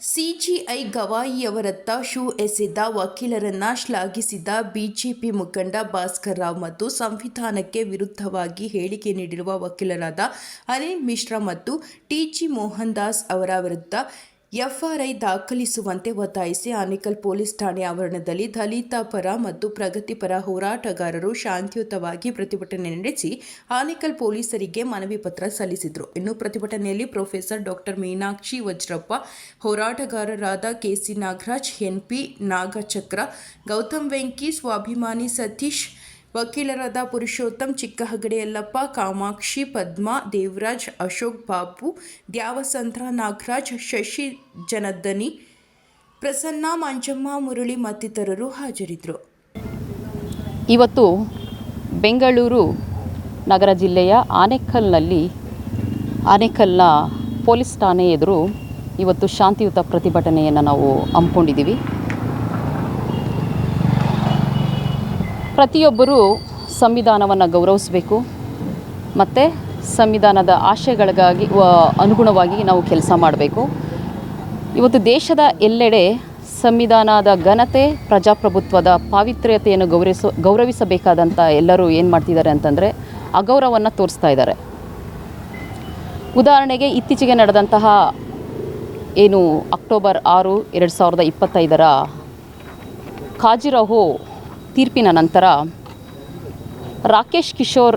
CJI ಗವಾಯಿಯವರತ್ತ shoe ಎಸೆದ ವಕೀಲರನ್ನ ಶ್ಲಾಘಿಸಿದ BJP ಮುಖಂಡ ಭಾಸ್ಕರ್ ರಾವ್ ಮತ್ತು ಸಂವಿಧಾನಕ್ಕೆ ವಿರುದ್ಧವಾಗಿ ಹೇಳಿಕೆ ನೀಡಿರುವ ವಕೀಲರಾದ ಅನಿಲ್ ಮಿಶ್ರಾ ಮತ್ತು ಟಿಜಿ ಮೋಹನ್ ದಾಸ್ ಅವರ ವಿರುದ್ಧ ಎಫ್ಆರ್ಐ ದಾಖಲಿಸುವಂತೆ ಒತ್ತಾಯಿಸಿ ಆನೇಕಲ್ ಪೊಲೀಸ್ ಠಾಣೆ ಆವರಣದಲ್ಲಿ ದಲಿತ ಪರ ಮತ್ತು ಪ್ರಗತಿಪರ ಹೋರಾಟಗಾರರು ಶಾಂತಿಯುತವಾಗಿ ಪ್ರತಿಭಟನೆ ನಡೆಸಿ ಆನೇಕಲ್ ಪೊಲೀಸರಿಗೆ ಮನವಿ ಪತ್ರ ಸಲ್ಲಿಸಿದರು. ಇನ್ನು ಪ್ರತಿಭಟನೆಯಲ್ಲಿ ಪ್ರೊಫೆಸರ್ ಡಾಕ್ಟರ್ ಮೀನಾಕ್ಷಿ ವಜ್ರಪ್ಪ, ಹೋರಾಟಗಾರರಾದ ಕೆಸಿ ನಾಗರಾಜ್, ಎನ್ಪಿ ನಾಗಚಕ್ರ, ಗೌತಮ್ ವೆಂಕಿ, ಸ್ವಾಭಿಮಾನಿ ಸತೀಶ್ ವಕೀಲರಾದ ಪುರುಷೋತ್ತಮ್ ಚಿಕ್ಕ ಯಲ್ಲಪ್ಪ ಕಾಮಾಕ್ಷಿ, ಪದ್ಮಾ, ದೇವರಾಜ್, ಅಶೋಕ್ ಬಾಬು ದ್ಯಾವಸಂದ್ರ ನಾಗರಾಜ್, ಶಶಿ ಜನದ್ದನಿ, ಪ್ರಸನ್ನ ಮಂಜಮ್ಮ, ಮುರಳಿ ಮತ್ತಿತರರು ಹಾಜರಿದ್ದರು. ಇವತ್ತು ಬೆಂಗಳೂರು ನಗರ ಜಿಲ್ಲೆಯ ಆನೇಕಲ್ನಲ್ಲಿ ಆನೇಕಲ್ನ ಪೊಲೀಸ್ ಠಾಣೆ ಎದುರು ಇವತ್ತು ಶಾಂತಿಯುತ ಪ್ರತಿಭಟನೆಯನ್ನು ನಾವು ಹಮ್ಮಿಕೊಂಡಿದ್ದೀವಿ. ಪ್ರತಿಯೊಬ್ಬರೂ ಸಂವಿಧಾನವನ್ನು ಗೌರವಿಸಬೇಕು. ಮತ್ತು ಸಂವಿಧಾನದ ಆಶಯಗಳಿಗಾಗಿ ಅನುಗುಣವಾಗಿ ನಾವು ಕೆಲಸ ಮಾಡಬೇಕು. ಇವತ್ತು ದೇಶದ ಎಲ್ಲೆಡೆ ಸಂವಿಧಾನದ ಘನತೆ, ಪ್ರಜಾಪ್ರಭುತ್ವದ ಪಾವಿತ್ರ್ಯತೆಯನ್ನು ಗೌರವಿಸ ಗೌರವಿಸಬೇಕಾದಂಥ ಎಲ್ಲರೂ ಏನು ಮಾಡ್ತಿದ್ದಾರೆ ಅಂತಂದರೆ, ಅಗೌರವವನ್ನು ತೋರಿಸ್ತಾ ಇದ್ದಾರೆ. ಉದಾಹರಣೆಗೆ ಇತ್ತೀಚೆಗೆ ನಡೆದಂತಹ ಏನು ಅಕ್ಟೋಬರ್ ಆರು, ಎರಡು ಸಾವಿರದ ಇಪ್ಪತ್ತೈದರ ಖಾಜಿರಹೋ ತೀರ್ಪಿನ ನಂತರ ರಾಕೇಶ್ ಕಿಶೋರ್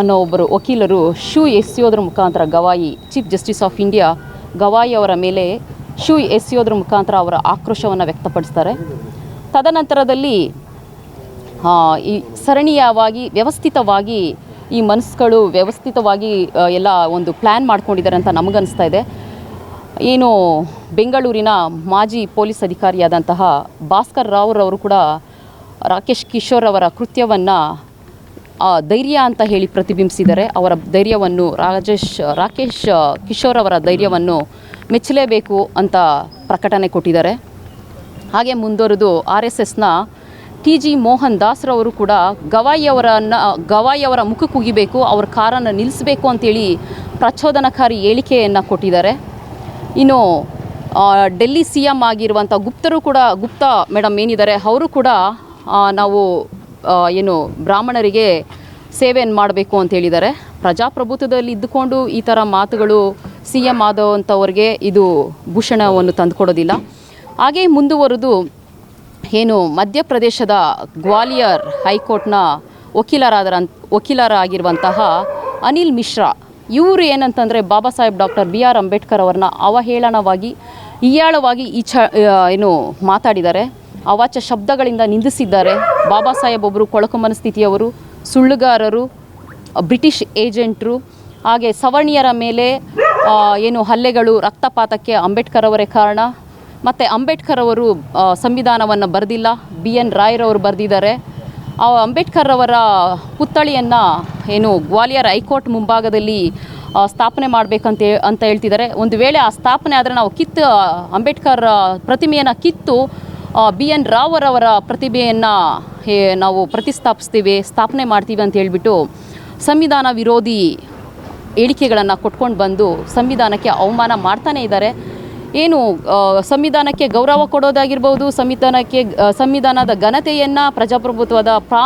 ಅನ್ನೋ ಒಬ್ಬರು ವಕೀಲರು ಶೂ ಎಸೆಯೋದ್ರ ಮುಖಾಂತರ Gavai, chief justice of India Gavai ಅವರ ಮೇಲೆ ಶೂ ಎಸೆಯೋದ್ರ ಮುಖಾಂತರ ಅವರ ಆಕ್ರೋಶವನ್ನು ವ್ಯಕ್ತಪಡಿಸ್ತಾರೆ. ತದನಂತರದಲ್ಲಿ ಈ ಸರಣಿಯವಾಗಿ, ವ್ಯವಸ್ಥಿತವಾಗಿ, ಈ ಮನಸ್ಸುಗಳು ವ್ಯವಸ್ಥಿತವಾಗಿ ಎಲ್ಲ ಒಂದು ಪ್ಲ್ಯಾನ್ ಮಾಡ್ಕೊಂಡಿದ್ದಾರೆ ಅಂತ ನಮಗನ್ನಿಸ್ತಾ ಇದೆ. ಏನು ಬೆಂಗಳೂರಿನ ಮಾಜಿ ಪೊಲೀಸ್ ಅಧಿಕಾರಿಯಾದಂತಹ ಭಾಸ್ಕರ್ ರಾವ್ರವರು ಕೂಡ ರಾಕೇಶ್ ಕಿಶೋರ್ ಅವರ ಕೃತ್ಯವನ್ನು ಧೈರ್ಯ ಅಂತ ಹೇಳಿ ಪ್ರತಿಬಿಂಬಿಸಿದ್ದಾರೆ. ಅವರ ಧೈರ್ಯವನ್ನು ರಾಜೇಶ್, ರಾಕೇಶ್ ಕಿಶೋರ್ ಅವರ ಧೈರ್ಯವನ್ನು ಮೆಚ್ಚಲೇಬೇಕು ಅಂತ ಪ್ರಕಟಣೆ ಕೊಟ್ಟಿದ್ದಾರೆ. ಹಾಗೆ ಮುಂದುವರೆದು ಆರ್ ಎಸ್ ಎಸ್ನ ಟಿ ಜಿ ಮೋಹನ್ ದಾಸ್ರವರು ಕೂಡ ಗವಾಯಿಯವರನ್ನು ಗವಾಯಿಯವರ ಮುಖ ಕುಗಿಬೇಕು, ಅವ್ರ ಕಾರನ್ನು ನಿಲ್ಲಿಸಬೇಕು ಅಂತೇಳಿ ಪ್ರಚೋದನಕಾರಿ ಹೇಳಿಕೆಯನ್ನು ಕೊಟ್ಟಿದ್ದಾರೆ. ಇನ್ನು ಡೆಲ್ಲಿ ಸಿ ಎಂ ಆಗಿರುವಂಥ ಗುಪ್ತರು ಕೂಡ, ಗುಪ್ತಾ ಮೇಡಮ್ ಏನಿದ್ದಾರೆ, ಅವರು ಕೂಡ ನಾವು ಏನು ಬ್ರಾಹ್ಮಣರಿಗೆ ಸೇವೆಯನ್ನು ಮಾಡಬೇಕು ಅಂತ ಹೇಳಿದ್ದಾರೆ. ಪ್ರಜಾಪ್ರಭುತ್ವದಲ್ಲಿ ಇದ್ದುಕೊಂಡು ಈ ಥರ ಮಾತುಗಳು ಸಿ ಎಂ ಆದವಂಥವ್ರಿಗೆ ಇದು ಭೂಷಣವನ್ನು ತಂದುಕೊಡೋದಿಲ್ಲ. ಹಾಗೆ ಮುಂದುವರೆದು ಏನು ಮಧ್ಯಪ್ರದೇಶದ ಗ್ವಾಲಿಯರ್ ಹೈಕೋರ್ಟ್ನ ವಕೀಲರಾದ ವಕೀಲರಾಗಿರುವಂತಹ ಅನಿಲ್ ಮಿಶ್ರಾ, ಇವರು ಏನಂತಂದರೆ Baba Saheb doctor B R Ambedkar ಅವರನ್ನ ಅವಹೇಳನವಾಗಿ ಇಯಾಳವಾಗಿ ಈಚ ಏನು ಮಾತಾಡಿದ್ದಾರೆ. ಅವಾಚ್ಯ ಶಬ್ದಗಳಿಂದ ನಿಂದಿಸಿದ್ದಾರೆ. ಬಾಬಾ ಸಾಹೇಬ್ ಒಬ್ಬರು ಕೊಳಕು ಮನಸ್ಥಿತಿಯವರು ಸುಳ್ಳುಗಾರರು, ಬ್ರಿಟಿಷ್ ಏಜೆಂಟ್ರು, ಹಾಗೆ ಸವರ್ಣಿಯರ ಮೇಲೆ ಏನು ಹಲ್ಲೆಗಳು ರಕ್ತಪಾತಕ್ಕೆ ಅಂಬೇಡ್ಕರ್ ಅವರೇ ಕಾರಣ. ಮತ್ತು ಅಂಬೇಡ್ಕರ್ ಅವರು ಸಂವಿಧಾನವನ್ನು ಬರೆದಿಲ್ಲ. ಬಿ. ಎನ್. ರಾಯ್ರವರು ಬರೆದಿದ್ದಾರೆ. ಆ, ಅಂಬೇಡ್ಕರ್ ಅವರ ಪುತ್ಥಳಿಯನ್ನು ಏನು ಗ್ವಾಲಿಯರ್ ಹೈಕೋರ್ಟ್ ಮುಂಭಾಗದಲ್ಲಿ ಸ್ಥಾಪನೆ ಮಾಡಬೇಕಂತ, ಅಂತ ಹೇಳ್ತಿದ್ದಾರೆ. ಒಂದು ವೇಳೆ ಆ ಸ್ಥಾಪನೆ ಆದರೆ ನಾವು ಕಿತ್ತು ಅಂಬೇಡ್ಕರ್ ಪ್ರತಿಮೆಯನ್ನು ಕಿತ್ತು ಬಿ ಎನ್ ರಾವರವರ ಪ್ರತಿಭೆಯನ್ನು ನಾವು ಪ್ರತಿಸ್ಥಾಪಿಸ್ತೀವಿ, ಸ್ಥಾಪನೆ ಮಾಡ್ತೀವಿ ಅಂತ ಹೇಳಿಬಿಟ್ಟು ಸಂವಿಧಾನ ವಿರೋಧಿ ಹೇಳಿಕೆಗಳನ್ನು ಕೊಟ್ಕೊಂಡು ಬಂದು ಸಂವಿಧಾನಕ್ಕೆ ಅವಮಾನ ಮಾಡ್ತಾನೇ ಇದ್ದಾರೆ. ಏನು ಸಂವಿಧಾನಕ್ಕೆ ಗೌರವ ಕೊಡೋದಾಗಿರ್ಬೋದು, ಸಂವಿಧಾನಕ್ಕೆ ಸಂವಿಧಾನದ ಘನತೆಯನ್ನು, ಪ್ರಜಾಪ್ರಭುತ್ವದ ಪ್ರಾ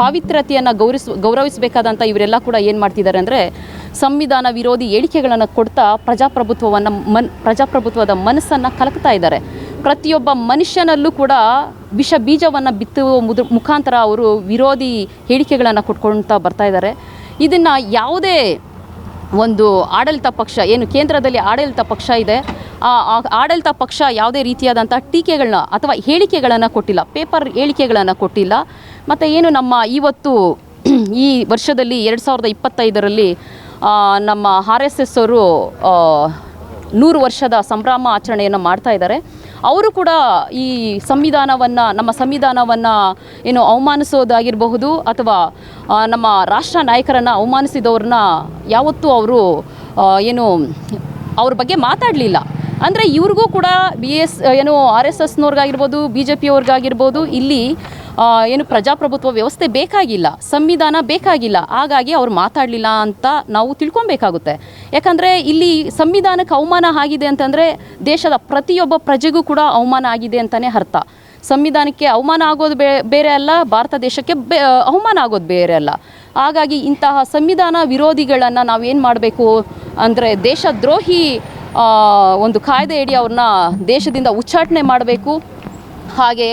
ಪಾವಿತ್ರ್ಯತೆಯನ್ನು ಗೌರವಿಸ್ ಗೌರವಿಸಬೇಕಾದಂಥ ಇವರೆಲ್ಲ ಕೂಡ ಏನು ಮಾಡ್ತಿದ್ದಾರೆ ಅಂದರೆ ಸಂವಿಧಾನ ವಿರೋಧಿ ಹೇಳಿಕೆಗಳನ್ನು ಕೊಡ್ತಾ ಪ್ರಜಾಪ್ರಭುತ್ವವನ್ನು ಮನ್ ಪ್ರಜಾಪ್ರಭುತ್ವದ ಮನಸ್ಸನ್ನು ಕಲಕ್ತಾ ಇದ್ದಾರೆ. ಪ್ರತಿಯೊಬ್ಬ ಮನುಷ್ಯನಲ್ಲೂ ಕೂಡ ವಿಷ ಬೀಜವನ್ನು ಬಿತ್ತುವ ಮುಖಾಂತರ ಅವರು ವಿರೋಧಿ ಹೇಳಿಕೆಗಳನ್ನು ಕೊಟ್ಕೊಳ್ತಾ ಬರ್ತಾ ಇದ್ದಾರೆ. ಇದನ್ನು ಯಾವುದೇ ಒಂದು ಆಡಳಿತ ಪಕ್ಷ, ಏನು ಕೇಂದ್ರದಲ್ಲಿ ಆಡಳಿತ ಪಕ್ಷ ಇದೆ, ಆ ಆಡಳಿತ ಪಕ್ಷ ಯಾವುದೇ ರೀತಿಯಾದಂಥ ಟೀಕೆಗಳನ್ನ ಅಥವಾ ಹೇಳಿಕೆಗಳನ್ನು ಕೊಟ್ಟಿಲ್ಲ, ಪೇಪರ್ ಹೇಳಿಕೆಗಳನ್ನು ಕೊಟ್ಟಿಲ್ಲ. ಮತ್ತು ಏನು ನಮ್ಮ ಇವತ್ತು ಈ ವರ್ಷದಲ್ಲಿ ಎರಡು ಸಾವಿರದ ಇಪ್ಪತ್ತೈದರಲ್ಲಿ ನಮ್ಮ ಆರ್ ಎಸ್ ಎಸ್ ಅವರು ನೂರು ವರ್ಷದ ಸಂಭ್ರಮ ಆಚರಣೆಯನ್ನು ಮಾಡ್ತಾ ಇದ್ದಾರೆ. ಅವರು ಕೂಡ ಈ ಸಂವಿಧಾನವನ್ನು, ನಮ್ಮ ಸಂವಿಧಾನವನ್ನು ಏನು ಅವಮಾನಿಸೋದಾಗಿರಬಹುದು ಅಥವಾ ನಮ್ಮ ರಾಷ್ಟ್ರ ನಾಯಕರನ್ನು ಅವಮಾನಿಸಿದವ್ರನ್ನ ಯಾವತ್ತೂ ಅವರು ಏನು ಅವ್ರ ಬಗ್ಗೆ ಮಾತಾಡಲಿಲ್ಲ. ಅಂದರೆ ಇವ್ರಿಗೂ ಕೂಡ ಬಿ ಎಸ್ ಏನು ಆರ್ ಎಸ್ ಎಸ್ನವ್ರಿಗಾಗಿರ್ಬೋದು ಬಿ ಜೆ ಪಿಯವ್ರಿಗಾಗಿರ್ಬೋದು ಇಲ್ಲಿ ಏನು ಪ್ರಜಾಪ್ರಭುತ್ವ ವ್ಯವಸ್ಥೆ ಬೇಕಾಗಿಲ್ಲ, ಸಂವಿಧಾನ ಬೇಕಾಗಿಲ್ಲ, ಹಾಗಾಗಿ ಅವ್ರು ಮಾತಾಡಲಿಲ್ಲ ಅಂತ ನಾವು ತಿಳ್ಕೊಬೇಕಾಗುತ್ತೆ. ಯಾಕಂದರೆ ಇಲ್ಲಿ ಸಂವಿಧಾನಕ್ಕೆ ಅವಮಾನ ಆಗಿದೆ ಅಂತಂದರೆ ದೇಶದ ಪ್ರತಿಯೊಬ್ಬ ಪ್ರಜೆಗೂ ಕೂಡ ಅವಮಾನ ಆಗಿದೆ ಅಂತಲೇ ಅರ್ಥ. ಸಂವಿಧಾನಕ್ಕೆ ಅವಮಾನ ಆಗೋದು ಬೇರೆ ಅಲ್ಲ, ಭಾರತ ದೇಶಕ್ಕೆ ಅವಮಾನ ಆಗೋದು ಬೇರೆ ಅಲ್ಲ. ಹಾಗಾಗಿ ಇಂತಹ ಸಂವಿಧಾನ ವಿರೋಧಿಗಳನ್ನು ನಾವೇನು ಮಾಡಬೇಕು ಅಂದರೆ ದೇಶದ್ರೋಹಿ ಒಂದು ಕಾಯ್ದೆಯಡಿ ಅವ್ರನ್ನ ದೇಶದಿಂದ ಉಚ್ಚಾಟನೆ ಮಾಡಬೇಕು. ಹಾಗೆ